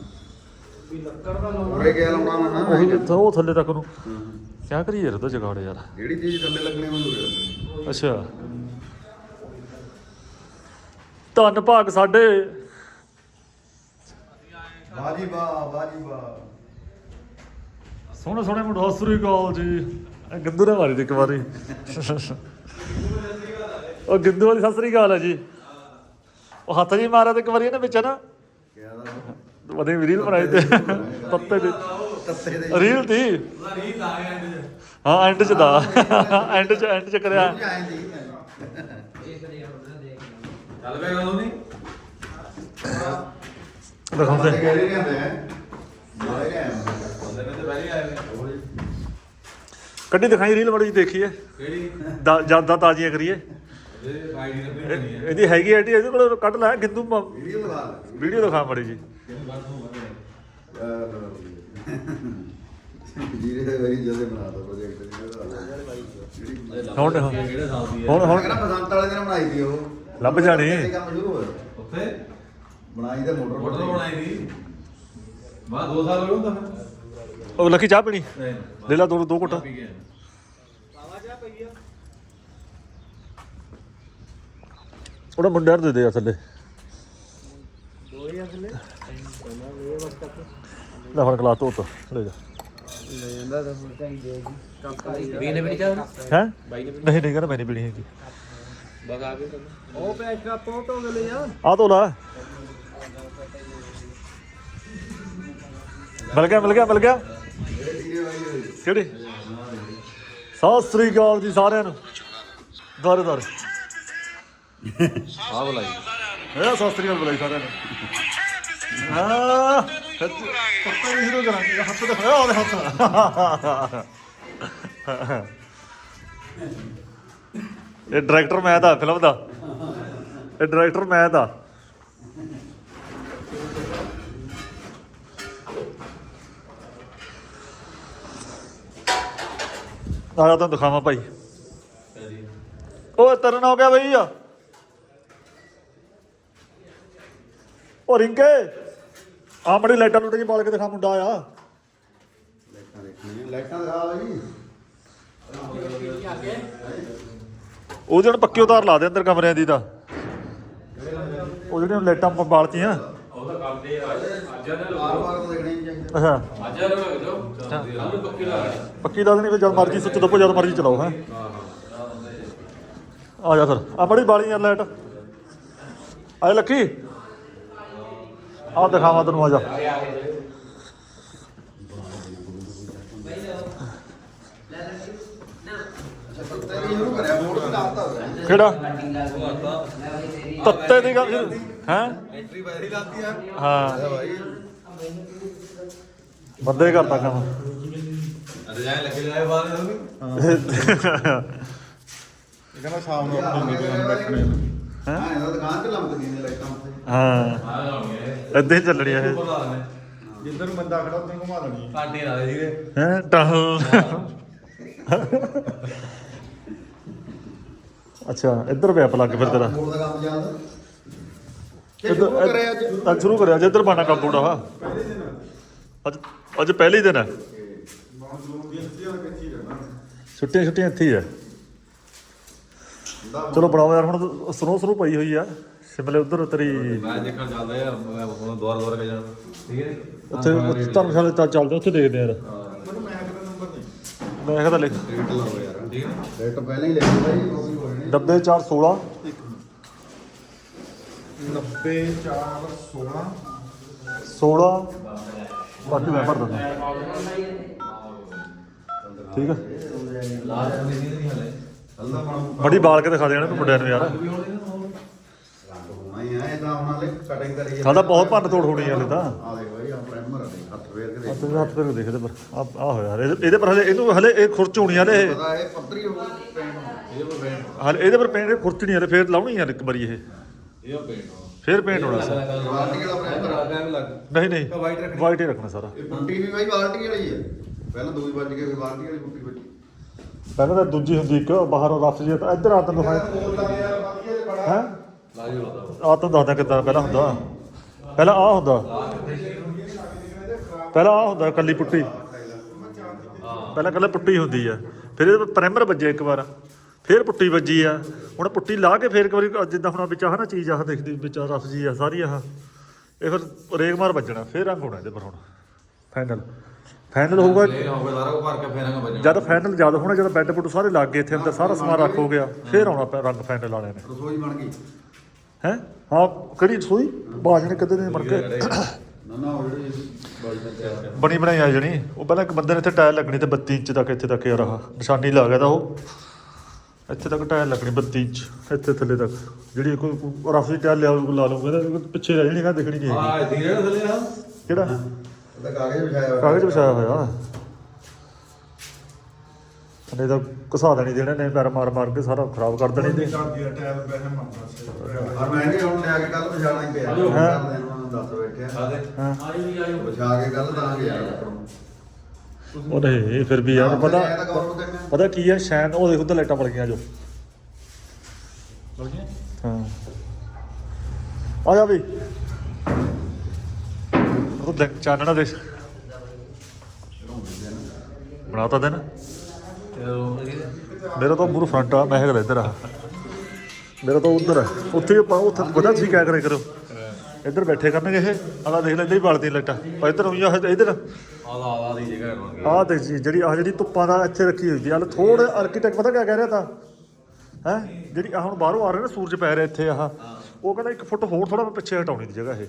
[SPEAKER 4] ਵੀ ਲੱਕੜ ਦਾ ਲਾਉਣਾ। ਉਰੇ ਲਾਉਣਾ ਨਾ
[SPEAKER 1] ਉਹੀ ਥੱਲੇ ਤੱਕ ਨੂੰ। ਕਿਆ ਕਰੀਏ ਯਾਰ ਉਹਦਾ ਜਗਾੜ ਯਾਰ।
[SPEAKER 4] ਜਿਹੜੀ ਚੀਜ਼ ਥੱਲੇ ਲੱਗਣੀ ਲੱਗਣੀ
[SPEAKER 1] ਅੱਛਾ। ਧੰਨ ਭਾਗ ਸਾਡੇ।
[SPEAKER 4] ਬਾਜੀ ਬਾ ਬਾਜੀ ਬਾ
[SPEAKER 1] ਸੋਹਣੇ ਸੋਹਣੇ ਮੁੰਡਾ ਸ੍ਰੀ ਅਕਾਲ ਜੀ। ਇਹ ਗਿੱਦੂ ਨੇ ਮਾਰੀ ਦੀ ਇੱਕ ਵਾਰੀ। ਉਹ ਗਿੱਦੂ ਵਾਲੀ ਸਤਿ ਸ੍ਰੀ ਅਕਾਲ ਹੈ ਜੀ। ਉਹ ਹੱਥ ਜੀ ਮਾਰਿਆ ਤੇ ਇੱਕ ਵਾਰੀ ਇਹਨੇ ਵਿੱਚ ਨਾ।
[SPEAKER 4] ਦਾ
[SPEAKER 1] ਉਹਦੇ ਰੀਲ ਬਣਾਈ ਤੇ। ਪੱਤੇ ਦੇ
[SPEAKER 4] ਤੱਤੇ ਦੇ।
[SPEAKER 1] ਰੀਲ ਤੀ। ਹਾਂ ਐਂਡ ਚ ਦਾ। ਐਂਡ ਚ ਐਂਡ ਚ ਕਰਿਆ।
[SPEAKER 4] ਦੀ
[SPEAKER 2] ਚੱਲ ਪਿਆ ਕਦੋਂ ਨਹੀਂ
[SPEAKER 1] ਦਿਖਾਉਂਦੇ।
[SPEAKER 4] ਕਹਿ ਰਹੇ ਨੇ ਆਂਦੇ ਨਾਲੇ ਆਏ
[SPEAKER 2] ਬੰਦੇ ਨੇ ਤੇ ਪਹਿਲੇ ਆਏ ਨੇ
[SPEAKER 1] ਕੱਢੀ ਦਿਖਾਈ ਰੀਲ ਬੜੀ ਦੇਖੀਏ
[SPEAKER 2] ਕਿਹੜੀ?
[SPEAKER 1] ਜ਼ਿਆਦਾ ਤਾਜ਼ੀਆਂ ਕਰੀਏ। ਇਹਦੀ ਹੈਗੀ ਆਈਡੀ ਇਹਦੇ ਕੋਲ ਕੱਢ ਲੈ ਗਿੰਦੂ
[SPEAKER 4] ਵੀਡੀਓ ਲਗਾ ਲੈ।
[SPEAKER 1] ਵੀਡੀਓ ਦਿਖਾ ਮੜੀ ਜੀ
[SPEAKER 4] ਜੀਰੇ ਦੇ ਵਰੀ ਜਦੇ ਬਣਾ ਦੋ ਪ੍ਰੋਜੈਕਟ ਜਿਹੜੀ
[SPEAKER 1] ਹੁਣ
[SPEAKER 2] ਕਿਹੜੇ ਸਾਲ ਦੀ ਹੈ?
[SPEAKER 1] ਹੁਣ
[SPEAKER 4] ਮੈਂ
[SPEAKER 1] ਹੁਣ
[SPEAKER 4] ਕਹਿੰਦਾ ਬਸੰਤ ਵਾਲੇ ਦਿਨ ਬਣਾਈ ਸੀ ਉਹ।
[SPEAKER 1] ਲੱਭ ਜਾਣੀ।
[SPEAKER 4] ਇਹ ਕੰਮ ਸ਼ੁਰੂ ਹੋਇਆ।
[SPEAKER 2] ਉੱਥੇ?
[SPEAKER 4] ਬਣਾਈ ਤੇ ਮੋਟਰ
[SPEAKER 2] ਮੋਟਰ ਬਣਾਈ। ਦੀ ਬਾਅਦ 2 ਸਾਲ ਹੋ ਗਏ
[SPEAKER 1] ਉਹ ਲੱਕੀ ਚਾਹ ਪੀਣੀ?
[SPEAKER 2] ਨਹੀਂ।
[SPEAKER 1] ਲੈ ਲਾ ਦੋ ਦੋ ਘੁੱਟ। ਉਹਦਾ ਮੁੰਡਿਆਂ ਨੂੰ ਦੇ ਦੇ ਆ ਥੱਲੇ।
[SPEAKER 3] ਦੋ ਹੀ ਅਸਲੇ ਪਹਿਲਾਂ ਇਹ ਵਕਤ ਤੱਕ।
[SPEAKER 1] ਲੈ ਹੁਣ ਗਲਾਸ ਧੋਤਾ ਲੈ ਜਾ
[SPEAKER 2] ਵੀ ਨੇ ਵੀ ਨਹੀਂ ਚਾਹ
[SPEAKER 1] ਹੈ? ਨਹੀਂ ਨਹੀਂ ਕਹਿੰਦਾ ਮੈਂ ਨਹੀਂ ਪੀਣੀ ਹੈਗੀ।
[SPEAKER 2] ਆ ਗਏ।
[SPEAKER 3] ਉਹ ਪੈਕ ਕੱਪ ਉਹ ਤੋਂ ਗਲੇ ਆ।
[SPEAKER 1] ਆ ਧੋ ਲਾ। ਮਿਲ ਗਿਆ ਮਿਲ ਗਿਆ ਮਿਲ ਗਿਆ। ਕਿਹੜੀ? ਸਤਿ ਸ੍ਰੀ ਅਕਾਲ ਜੀ ਸਾਰਿਆਂ ਨੂੰ। ਦਰ ਦਰ।
[SPEAKER 2] ਆ ਬੁਲਾਈ।
[SPEAKER 1] ਇਹ ਸਤਿ ਸ੍ਰੀ ਅਕਾਲ ਬੁਲਾਈ ਸਾਰਿਆਂ ਨੂੰ। ਹਾਂ ਪੱਤਾ ਨਹੀਂ ਸ਼ੁਰੂ ਕਰਾਂਗੇ ਹੱਥ ਤੇ ਹੋਇਆ ਉਹਦੇ ਹੱਥ। ਇਹ ਡਾਇਰੈਕਟਰ ਮੈਂ ਦਾ ਫਿਲਮ ਦਾ। ਇਹ ਡਾਇਰੈਕਟਰ ਮੈਂ ਦਾ ਆਇਆ ਤਾਂ ਦਿਖਾਵਾਂ ਭਾਈ। ਓਏ ਤਰਨ ਹੋ ਗਿਆ ਬਈ। ਆ ਓ ਰਿੰਕੇ ਆ ਮੜੀ ਲਾਈਟਾਂ ਲੁੱਟ ਜੀ ਬਾਲ ਕੇ ਦਿਖਾ ਮੁੰਡਾ ਆ।
[SPEAKER 4] ਲਾਈਟਾਂ ਦੇਖਣੀਆਂ ਲਾਈਟਾਂ ਦਿਖਾ ਬਈ।
[SPEAKER 1] ਉਹ ਜਿਹੜੇ ਪੱਕੇ ਉਤਾਰ ਲਾ ਦੇ ਅੰਦਰ ਕਮਰਿਆਂ ਦੀ ਤਾਂ। ਉਹ ਜਿਹੜੀਆਂ ਲਾਈਟਾਂ ਬਾਲਤੀਆਂ।
[SPEAKER 2] ਉਹਦਾ ਕੰਮ ਤੇ ਅੱਜ ਦਾ
[SPEAKER 4] ਬਾਰ ਬਾਰ ਤਾਂ ਦੇਖਣੇ ਨਹੀਂ ਚਾਹੀਦੇ।
[SPEAKER 1] ਅੱਛਾ।
[SPEAKER 2] ਅੱਜ ਦਾ ਲਗਾ ਜੋ ਕੱਲ ਪੱਕੀ ਲਾ
[SPEAKER 1] ਪੱਕੀ ਫਿਰ ਜਦ ਮਰਜ਼ੀ ਸੁੱਚ ਦੱਪੋ ਜਦ ਮਰਜ਼ੀ ਚਲਾਓ ਹੈ। ਆ ਜਾ ਫਿਰ ਆ ਬੜੀ ਬਾਲੀ ਯਾਰ ਲਾਈਟ। ਆ ਜਾ ਲੱਕੀ। ਆ ਦਿਖਾਵਾਂ ਤੈਨੂੰ ਆ ਜਾ।
[SPEAKER 4] ਤੇਰੀ ਸ਼ੁਰੂ ਕਰਿਆ ਬੋਰਡ ਤੇ ਲਾਤਾ
[SPEAKER 1] ਕਿਹੜਾ? ਤੱਤੇ ਦੀ ਗੱਲ ਹੈ?
[SPEAKER 4] ਐਂਟਰੀ ਵਾਇਰੀ ਲਾਤੀ ਆ।
[SPEAKER 1] ਹਾਂ।
[SPEAKER 4] ਭਾਈ
[SPEAKER 1] ਬੰਦੇ ਕਰਦਾ ਕੰਮ।
[SPEAKER 2] ਰਜਾਈ ਲੱਗੇ ਜਾਏ ਬਾਹਰ
[SPEAKER 4] ਇਹ ਕਹਿੰਦਾ ਸ਼ਾਮ ਨੂੰ ਆਪਣੀ ਦੁਕਾਨ ਬੈਠਣੇ ਹਾਂ? ਇਹਦਾ ਦੁਕਾਨ ਤੇ ਲੰਮਕਦੀਆਂ ਨੇ ਲਾਈਟਾਂ ਉੱਤੇ।
[SPEAKER 1] ਹਾਂ।
[SPEAKER 2] ਆ ਲਾਉਣਗੇ
[SPEAKER 1] ਹੀ ਚੱਲਣੀ ਆ ਇਹ।
[SPEAKER 2] ਲੈਣੇ।
[SPEAKER 4] ਜਿੱਧਰ ਨੂੰ ਬੰਦਾ ਖੜਾ ਉੱਧਰ ਘੁਮਾ ਦੇਣੀ
[SPEAKER 2] ਕਾਂਟੇ ਨਾਲ ਸੀਗੇ
[SPEAKER 1] ਹੈ? ਟਹਲ। ਅੱਛਾ ਇੱਧਰ ਪਿਆ ਪਲੱਗ ਫਿਰ ਤੇਰਾ।
[SPEAKER 4] ਬੋਰਡ ਦਾ ਕੰਮ ਜਾਂਦਾ ਇਹ ਸ਼ੁਰੂ ਕਰਿਆ ਅੱਜ
[SPEAKER 1] ਅੱਜ ਸ਼ੁਰੂ ਕਰਿਆ ਅੱਜ ਇੱਧਰ ਬਾਣਾ ਕੰਮ ਪੂੜਾ ਵਾ ਅੱਜ ਅੱਜ ਪਹਿਲੀ ਦਿਨ ਹੈ। ਛੁੱਟੀਆਂ ਛੁੱਟੀਆਂ ਇੱਥੇ ਹੀ ਆ ਚਲੋ ਬਣਾਓ ਯਾਰ ਹੁਣ ਸਨੋ ਸਨੋ ਪਈ ਹੋਈ ਆ। ਸ਼ਿਮਲੇ ਉਧਰ ਤੇਰੀ
[SPEAKER 2] ਮੈਂ ਦੇਖਣ ਚੱਲਦਾ ਯਾਰ ਮੈਂ ਹੁਣ ਦੁਆਰ ਦੁਆਰ ਕੇ ਜਾਣਾ ਠੀਕ ਹੈ
[SPEAKER 1] ਉੱਥੇ ਉੱਥੇ ਧਰਮਸ਼ਾਲੇ ਤਾਂ ਚੱਲਦੇ ਉੱਥੇ ਦੇਖਦੇ ਯਾਰ। ਮੈਂ ਕਿਹਾ ਤਾਂ ਲਿਖ
[SPEAKER 4] ਰੇਟ ਲਾਓ ਯਾਰ
[SPEAKER 2] ਠੀਕ ਹੈ
[SPEAKER 4] ਰੇਟ ਪਹਿਲਾਂ ਹੀ ਲੈ ਲਓ ਭਾਈ
[SPEAKER 1] ਡੱਬੇ 416
[SPEAKER 6] 90 4 16
[SPEAKER 1] 16 ਬਾਕੀ ਮੈਂ ਭਰ ਦਿੰਦਾ। ਠੀਕ
[SPEAKER 2] ਨਹੀਂ ਹਲੇ
[SPEAKER 4] ਮਾਣਾ
[SPEAKER 1] ਬੜੀ ਬਾਲ ਕੇ ਦਿਖਾ ਦੇਣਾ ਮੁੰਡਿਆਂ ਨੂੰ ਯਾਰ।
[SPEAKER 4] ਹੀ ਤਾਂ ਹਲੇ
[SPEAKER 1] ਸਾਡਾ ਬਹੁਤ ਭੰਨ ਤੋੜ ਹੋਣੀ ਆ ਹਲੇ ਤਾਂ।
[SPEAKER 4] ਆ ਦੇਖ ਭਾਈ ਆ ਪ੍ਰਾਈਮਰ ਆ ਦੇਖ ਹੱਥ ਫੇਰ ਕੇ
[SPEAKER 1] ਹੱਥ
[SPEAKER 4] ਦੇਖ
[SPEAKER 1] ਦੇ ਹੱਥ ਤੇ ਦੇਖਦੇ ਪਰ। ਆ ਆ ਹੋਇਆ ਯਾਰ ਇਹਦੇ ਇਹਦੇ ਪਰ ਹਲੇ ਇਹਨੂੰ ਹਲੇ ਇਹ ਖੁਰਚ ਹੋਣੀ ਆ ਨੇ ਇਹ।
[SPEAKER 4] ਪਤਾ ਇਹ ਪੱਧਰੀ ਹੋ
[SPEAKER 1] ਹਲੇ ਇਹਦੇ ਪਰ ਪੇਂਟ ਖੁਰਚਣੀ ਆ ਤੇ ਫੇਰ ਲਾਉਣੀ ਯਾਰ ਇੱਕ ਵਾਰੀ ਇਹ।
[SPEAKER 2] ਇਹ
[SPEAKER 1] ਫੇਰ ਪੇਂਟ ਹੋਣਾ ਸਰ।
[SPEAKER 4] ਬਾਲਟੀ ਵਾਲਾ ਪ੍ਰਾਈਮਰ ਆ
[SPEAKER 2] ਟਾਈਮ ਲੱਗ।
[SPEAKER 1] ਨਹੀਂ ਨਹੀਂ
[SPEAKER 2] white ਰੱਖਣੀ?
[SPEAKER 1] ਵਾਈਟ ਹੀ ਰੱਖਣਾ ਸਾਰਾ।
[SPEAKER 4] ਇਹ ਪੁੱਟੀ ਵੀ ਭਾਈ ਬਾਲਟੀ ਵਾਲੀ ਹੈ। ਪਹਿਲਾਂ ਦੂਈ ਵੱਜ ਕੇ ਫਿਰ ਬਾਲਟੀ ਵਾਲੀ ਪੁੱਟੀ ਵੱਜੀ।
[SPEAKER 1] ਪਹਿਲਾਂ ਤਾਂ ਦੂਜੀ ਹੁੰਦੀ ਇੱਕ ਬਾਹਰੋਂ ਰਫ ਜੀ ਤਾਂ ਇੱਧਰ ਆ ਤੈਨੂੰ ਹੈ? ਹੈ
[SPEAKER 2] ਲਾਜੀ
[SPEAKER 1] ਆ ਦੱਸਦਾ ਕਿੱਦਾਂ ਪਹਿਲਾਂ ਹੁੰਦਾ। ਪਹਿਲਾਂ ਆ ਹੁੰਦਾ। ਪਹਿਲਾਂ ਆ ਹੁੰਦਾ ਕੱਲੀ ਪੁੱਟੀ। ਪਹਿਲਾਂ ਕੱਲਾ ਪੁੱਟੀ ਹੁੰਦੀ ਆ। ਫਿਰ ਇਹਦੇ ਪ੍ਰਾਈਮਰ ਵੱਜਿਆ ਇੱਕ ਵਾਰ। ਫਿਰ ਪੁੱਟੀ ਵੱਜੀ ਆ। ਹੁਣ ਪੁੱਟੀ ਲਾ ਕੇ ਫਿਰ ਇੱਕ ਵਾਰੀ ਜਿੱਦਾਂ ਹੁਣ ਵਿੱਚ ਆਹ ਨਾ ਚੀਜ਼ ਆਹ ਦਿਖਦੀ ਵਿੱਚ ਆਹ ਰਫ ਜੀ ਆ ਸਾਰੀ ਆਹ। ਇਹ ਫਿਰ ਰੇਗ ਮਾਰ ਵੱਜਣਾ ਫਿਰ ਰੰਗ ਹੋਣਾ ਇਹਦੇ ਪਰ ਹੁਣ। ਫਾਈਨਲ ਫਾਈਨਲ ਹੋਊਗਾ।
[SPEAKER 2] ਸਾਰਾ ਕੁਝ ਭਰ ਕੇ ਫੇਰਾਂਗਾ ਵੱਜਣਾ।
[SPEAKER 1] ਜਦ ਫਾਈਨਲ ਜਦ ਹੋਣਾ ਜਦ ਬੈੱਡ ਬੁੱਡ ਸਾਰੇ ਲੱਗ ਗਏ ਇੱਥੇ ਅੰਦਰ ਸਾਰਾ ਸਮਾਨ ਰੱਖ ਹੋ ਗਿਆ ਫਿਰ ਆਉਣਾ ਪੈ- ਰੰਗ ਫਾਈਨਲ ਵਾਲਿਆਂ ਨੇ।
[SPEAKER 4] ਰਸੋਈ ਬਣ ਗਈ।
[SPEAKER 1] ਹੈ? ਹਾਂ ਕਿਹੜੀ ਸੂਈ ਬਾਜ ਨੇ ਕਦੇ ਨਹੀਂ ਬਣ ਕੇ?
[SPEAKER 4] ਨਾ ਨਾ ਉਹ ਜਿਹੜੀ
[SPEAKER 1] ਬਣੀ ਬਣਾਈ ਆ ਜਣੀ ਉਹ ਪਹਿਲਾਂ ਇੱਕ ਬੰਦੇ ਨੇ ਇੱਥੇ ਟਾਇਲ ਲੱਗਣੀ ਤੇ 32 ਇੰਚ ਤੱਕ ਇੱਥੇ ਤੱਕ ਯਾਰ ਆਹ ਨਿਸ਼ਾਨੀ ਲਾ ਗਿਆ ਤਾਂ ਉਹ। ਇੱਥੇ ਤੱਕ ਟਾਇਲ ਲੱਗਣੀ 32 ਇੰਚ ਇੱਥੇ ਥੱਲੇ ਤੱਕ। ਜਿਹੜੀ ਕੋਈ ਕੋਈ ਰਫ ਦੀ ਟਾਇਲ ਲਿਆ ਲਾ ਲਊਗਾ ਇਹਦਾ ਪਿੱਛੇ ਰਹਿ ਜਣੀ ਕਾ ਦਿਖਣੀ ਨਹੀਂ ਹੈਗੀ
[SPEAKER 2] ਆ ਧੀਰੇ ਥੱਲੇ ਆ
[SPEAKER 1] ਕਿਹੜਾ?
[SPEAKER 4] ਉਹਦਾ ਕਾਗਜ਼ ਵਿਛਾਇਆ ਹੋਇਆ।
[SPEAKER 1] ਕਾਗਜ਼ ਵਿਛਾਇਆ ਹੋਇਆ। ਨਹੀਂ ਤਾਂ ਘਸਾ ਦੇਣੀ ਦੇਣੇ ਨੇ ਪੈਰ ਮਾਰ ਮਾਰ ਕੇ ਸਾਰਾ ਖਰਾਬ ਕਰ ਦੇਣੀ। ਤੇ
[SPEAKER 6] ਕਰਦੀ ਆ ਟਾਇਰ ਬਹਿ ਮੰਨਦਾ
[SPEAKER 4] ਔਰ ਮੈਂ ਵੀ ਹੁਣ ਲਿਆ ਕੇ ਕੱਲ ਵਿਛਾਣਾ ਹੀ। ਪਿਆ ਨੂੰ ਦੱਸ ਬੈਠਿਆ।
[SPEAKER 2] ਆਦੇ
[SPEAKER 1] ਹਾਂ।
[SPEAKER 2] ਆਈ ਵੀ ਆਈ
[SPEAKER 4] ਵਿਛਾ ਕੇ ਕੱਲ ਤਾਂ ਗਿਆ ਉੱਪਰੋਂ
[SPEAKER 1] ਉਹ ਨਹੀਂ ਫਿਰ ਵੀ ਯਾਰ ਪਤਾ ਪਤਾ ਕੀ ਹੈ ਸ਼ੈਨ ਉਹ ਦੇਖ ਉੱਧਰ ਲਾਈਟਾਂ ਬਲ ਗਈਆਂ ਜੋ। ਹਾਂ। ਆ ਜਾ ਵੀ। ਉਹ ਦੇਖ ਚਾਨਣਾ ਦੇ ਬਣਾਤਾ ਦੇਣ ਮੇਰਾ ਤਾਂ ਮੂਰ ਫਰੰਟ ਆ ਮੈਂ ਹੈਗਾ ਇੱਧਰ ਆ। ਮੇਰਾ ਤਾਂ ਉੱਧਰ ਆ। ਉੱਥੇ ਆਪਾਂ ਉੱਥੇ ਪਤਾ ਤੁਸੀਂ ਕਿਆ ਕਰੇ ਕਰੋ। ਇੱਧਰ ਬੈਠੇ ਕਰਨਗੇ ਇਹ। ਆਲਾ ਦੇਖ ਲੈ ਇੱਧਰ ਹੀ ਬਲਦੀ ਲਾਈਟਾਂ। ਪਰ ਇੱਧਰ ਹੋਈਆਂ ਇੱਧਰ।
[SPEAKER 2] ਆਦਾ ਆਦਾ ਦੀ ਜਗ੍ਹਾ ਬਣ ਗਈ
[SPEAKER 1] ਆਹ ਜੀ ਜਿਹੜੀ ਆਹ ਜਿਹੜੀ ਧੁੱਪਾਂ ਦਾ ਇੱਥੇ ਰੱਖੀ ਹੋਈ ਸੀ ਹਲ ਥੋੜੇ ਆਰਕੀਟੈਕਟ ਪਤਾ ਕਿਆ ਕਹਿ ਰਿਹਾ ਤਾਂ? ਹੈ? ਜਿਹੜੀ ਆਹ ਹੁਣ ਬਾਹਰੋਂ ਆ ਰਿਹਾ ਨਾ ਸੂਰਜ ਪੈ ਰਿਹਾ ਇੱਥੇ ਆਹ। ਉਹ ਕਹਿੰਦਾ ਇੱਕ ਫੁੱਟ ਹੋਰ ਥੋੜਾ ਪਿੱਛੇ ਹਟਾਉਣੀ ਦੀ ਜਗ੍ਹਾ ਇਹ।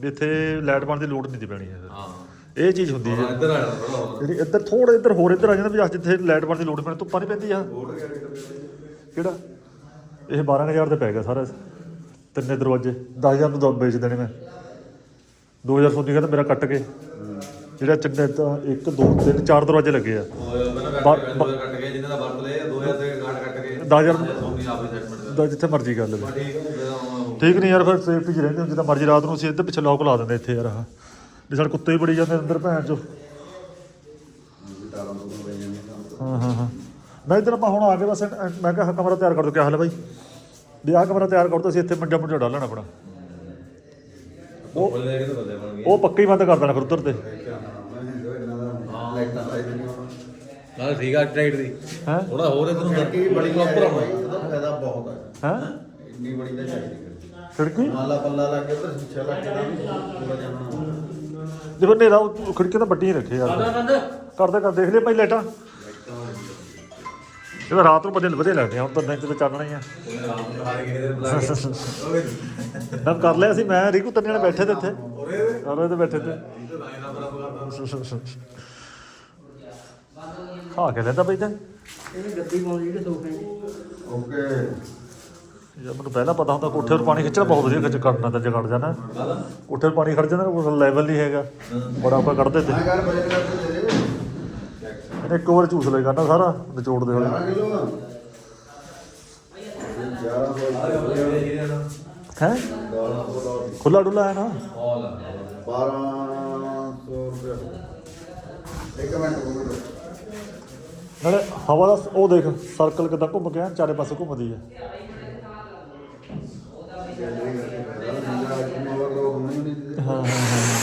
[SPEAKER 1] ਵੀ ਇੱਥੇ ਲਾਈਟ ਬਣ ਦੀ ਲੋੜ ਨਹੀਂ ਦੀ ਪੈਣੀ ਹੈ
[SPEAKER 2] ਹਾਂ।
[SPEAKER 1] ਇਹ ਚੀਜ਼ ਹੁੰਦੀ ਹੈ।
[SPEAKER 2] ਇੱਧਰ ਆ
[SPEAKER 1] ਜਿਹੜੀ ਇੱਧਰ ਥੋੜੇ ਇੱਧਰ ਹੋਰ ਇੱਧਰ ਆ ਜਾਂਦਾ ਵੀ ਆਹ ਜਿੱਥੇ ਲਾਈਟ ਬਣ ਦੀ ਲੋੜ ਪੈਣੀ ਧੁੱਪਾਂ ਨਹੀਂ ਪੈਂਦੀ ਆ। ਕਿਹੜਾ? ਇਹ 12000 ਤੇ ਪੈ ਗਿਆ ਸਾਰਾ। ਤਿੰਨੇ ਦਰਵਾਜ਼ੇ। 10000 ਨੂੰ ਦੋ ਵੇਚ ਦੇਣੇ ਮੈਂ। 2000 ਸੋਚੀ ਕਹਿੰਦਾ ਮੇਰਾ ਕੱਟ ਕੇ। ਜਿਹੜਾ ਚੰਨੇ ਤਾਂ 1 2 3 4 ਦਰਵਾਜ਼ੇ ਲੱਗੇ ਆ।
[SPEAKER 2] ਉਹ
[SPEAKER 1] ਬਾ-
[SPEAKER 2] ਕੱਟ ਕੇ ਕੱਟ ਕੇ ਜਿੰਨੇ ਦਾ ਵਰਤ ਲਏ 2000 ਦੇ ਕਾਟ ਕੱਟ ਕੇ।
[SPEAKER 1] 10000
[SPEAKER 2] ਸੋਨੀ ਆਪੇ ਸੈਟਮੈਂਟ
[SPEAKER 1] ਦਾ ਜਿੱਥੇ ਮਰਜ਼ੀ ਕਰ ਲਵੇ।
[SPEAKER 2] ਠੀਕ ਹੈ ਫਿਰ ਉਹ-
[SPEAKER 1] ਠੀਕ ਨਹੀਂ ਯਾਰ ਫਿਰ ਸੇਫਟੀ 'ਚ ਰਹਿੰਦੇ ਹੁਣ ਜਿੱਦਾਂ ਮਰਜ਼ੀ ਰਾਤ ਨੂੰ ਅਸੀਂ ਇੱਧਰ ਪਿੱਛੇ ਲੋਕ ਲਾ ਦਿੰਦੇ ਇੱਥੇ ਯਾਰ ਆਹ। ਵੀ ਸਾਡੇ ਕੁੱਤੇ ਵੀ ਬੜੀ ਜਾਂਦੇ ਅੰਦਰ ਭੈਣ ਚੋ। ਹਾਂ ਹਾਂ ਹਾਂ। ਮੈਂ ਇੱਧਰ ਆਪਾਂ ਹੁਣ ਆ ਕੇ ਬਸ ਐਂ- ਐਂ- ਮੈਂ ਕਿਹਾ ਕਮਰਾ ਤਿਆਰ ਕਰ ਦੋ ਕਿਆ ਹਾਲ ਹੈ ਬਾਈ? ਵੀ ਆਹ ਕਮਰਾ ਤਿਆਰ ਕਰ ਦੋ ਅਸੀਂ ਇੱਥੇ ਮੰਜਾ ਮੁੰਜਾ ਡਾਲਣਾ ਆਪਣਾ।
[SPEAKER 2] ਉਹ ਬੰਦੇ ਕਿਤੇ ਬੰਦੇ ਬਣ ਗਏ
[SPEAKER 1] ਉਹ ਪੱਕਾ ਹੀ ਬੰਦ ਕਰ ਦੇਣਾ ਫਿਰ ਉੱਧਰ ਤੇ।
[SPEAKER 2] ਨਾਲ ਠੀਕ ਆ ਟ੍ਰੇਡ ਦੀ।
[SPEAKER 1] ਹੈ?
[SPEAKER 2] ਥੋੜਾ ਹੋਰ ਇਧਰ ਹੁੰਦਾ
[SPEAKER 4] ਕੀ ਬੜੀ
[SPEAKER 2] ਉੱਪਰ ਆਉਣਾ
[SPEAKER 4] ਉਹਦਾ ਫਾਇਦਾ ਬਹੁਤ ਹੈ
[SPEAKER 1] ਹੈ?
[SPEAKER 4] ਇੰਨੀ ਬੜੀ ਤਾਂ ਚਾਹੀਦੀ
[SPEAKER 1] ਖਿੜਕੀ।
[SPEAKER 4] ਮਾਲਾ ਪੱਲਾ ਲੱਗ ਗਿਆ ਉਧਰ ਸ਼ੀਸ਼ਾ ਪੂਰਾ ਜਾਣਾ।
[SPEAKER 1] ਨੇਰਾ ਖਿੜਕੀ ਤਾਂ ਰੱਖੇ ਯਾਰ। ਕਰਦੇ ਕਰ ਦੇਖ ਲਿਆ ਭਾਈ ਲਾਈਟਾਂ। ਇਹਦਾ ਰਾਤ ਨੂੰ ਵਧੀਆ ਵਧੀਆ ਲੱਗਦੇ ਆ ਹੁਣ ਤਾਂ ਦਿਨ ਚ ਤਾਂ ਚੱਲਣਾ ਹੀ ਆ। ਨਾ ਕਰ ਲਿਆ ਸੀ ਮੈਂ ਰੀਕੂ ਤੰਨੇ ਨਾਲ ਬੈਠੇ ਤੇ ਇੱਥੇ। ਔਰ ਤੇ ਬੈਠੇ ਤੇ।
[SPEAKER 2] ਇਹ ਤਾਂ
[SPEAKER 1] ਖਾ ਕੇ ਲੈਂਦਾ ਬਈ ਤਾਂ
[SPEAKER 3] ਇਹ ਗੱਦੀ ਪਾਉਂਦੀ ਜਿਹੜੇ ਸੋਫੇ ਨੇ
[SPEAKER 4] ਓਕੇ।
[SPEAKER 1] ਜੇ ਮੈਨੂੰ ਪਹਿਲਾਂ ਪਤਾ ਹੁੰਦਾ ਕੋਠੇ 'ਤੇ ਪਾਣੀ ਖਿੱਚਣਾ ਬਹੁਤ ਵਧੀਆ ਖਿੱਚ ਕੱਢਣਾ ਤੇ ਜਗੜ ਜਾਣਾ। ਕੋਠੇ 'ਤੇ ਪਾਣੀ ਖੜ ਜਾਂਦਾ ਕੋਈ ਲੈਵਲ ਨਹੀਂ ਹੈਗਾ। ਬੜਾ ਆਪਾਂ ਕੱਢਦੇ ਤੇ। ਇੱਕ ਵਾਰ ਝੂਸ ਲੈ ਕਰਨਾ ਸਾਰਾ ਨਿਚੋੜਦੇ ਹੋਏ
[SPEAKER 4] 11 ਕਿਲੋ ਆ 1100
[SPEAKER 1] ਹੈ? ਖੁੱਲਾ ਡੁੱਲਾ ਹੈ ਨਾ?
[SPEAKER 4] 1200 ਰੁਪਏ ਇੱਕ ਮਿੰਟ ਰੁਕੋ
[SPEAKER 1] ਨਾਲੇ ਹਵਾ ਦਾ ਉਹ ਦੇਖ ਸਰਕਲ ਕਿੱਦਾਂ ਘੁੰਮ ਗਿਆ ਚਾਰੇ ਪਾਸੇ ਘੁੰਮਦੀ ਹੈ। ਹਾਂ ਹਾਂ ਹਾਂ।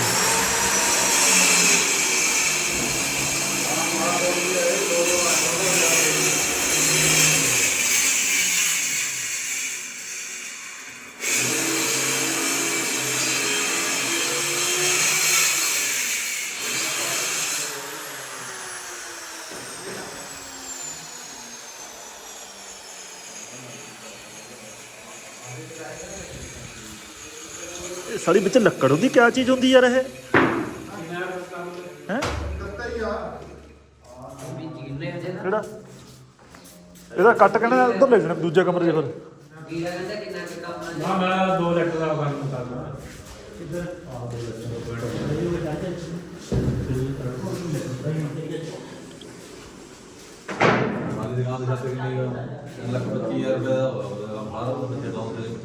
[SPEAKER 1] ਸਾਡੀ ਵਿੱਚ ਲੱਕੜ ਹੁੰਦੀ ਕਿਆ ਚੀਜ਼ ਹੁੰਦੀ ਯਾਰ ਇਹ? ਹੈ? ਕਿਹੜਾ? ਇਹਦਾ ਕੱਟ ਕੇ ਨਾ ਉਧਰ ਲੈ ਜਾਣਾ ਦੂਜੇ ਕਮਰੇ 'ਚ ਫਿਰ
[SPEAKER 7] ਨਾ ਮੈਂ 2 ਲੱਖ ਦਾ ਕੰਮ ਕਰਦਾ
[SPEAKER 2] ਮਾਲੀ ਦੁਕਾਨ ਦੇ ਛੱਤ ਕਿੰਨੀ ਲੱਖ 25000 ਰੁਪਏ ਦਾ ਬਾਹਰ ਉਹ ਬੱਚੇ ਨੇ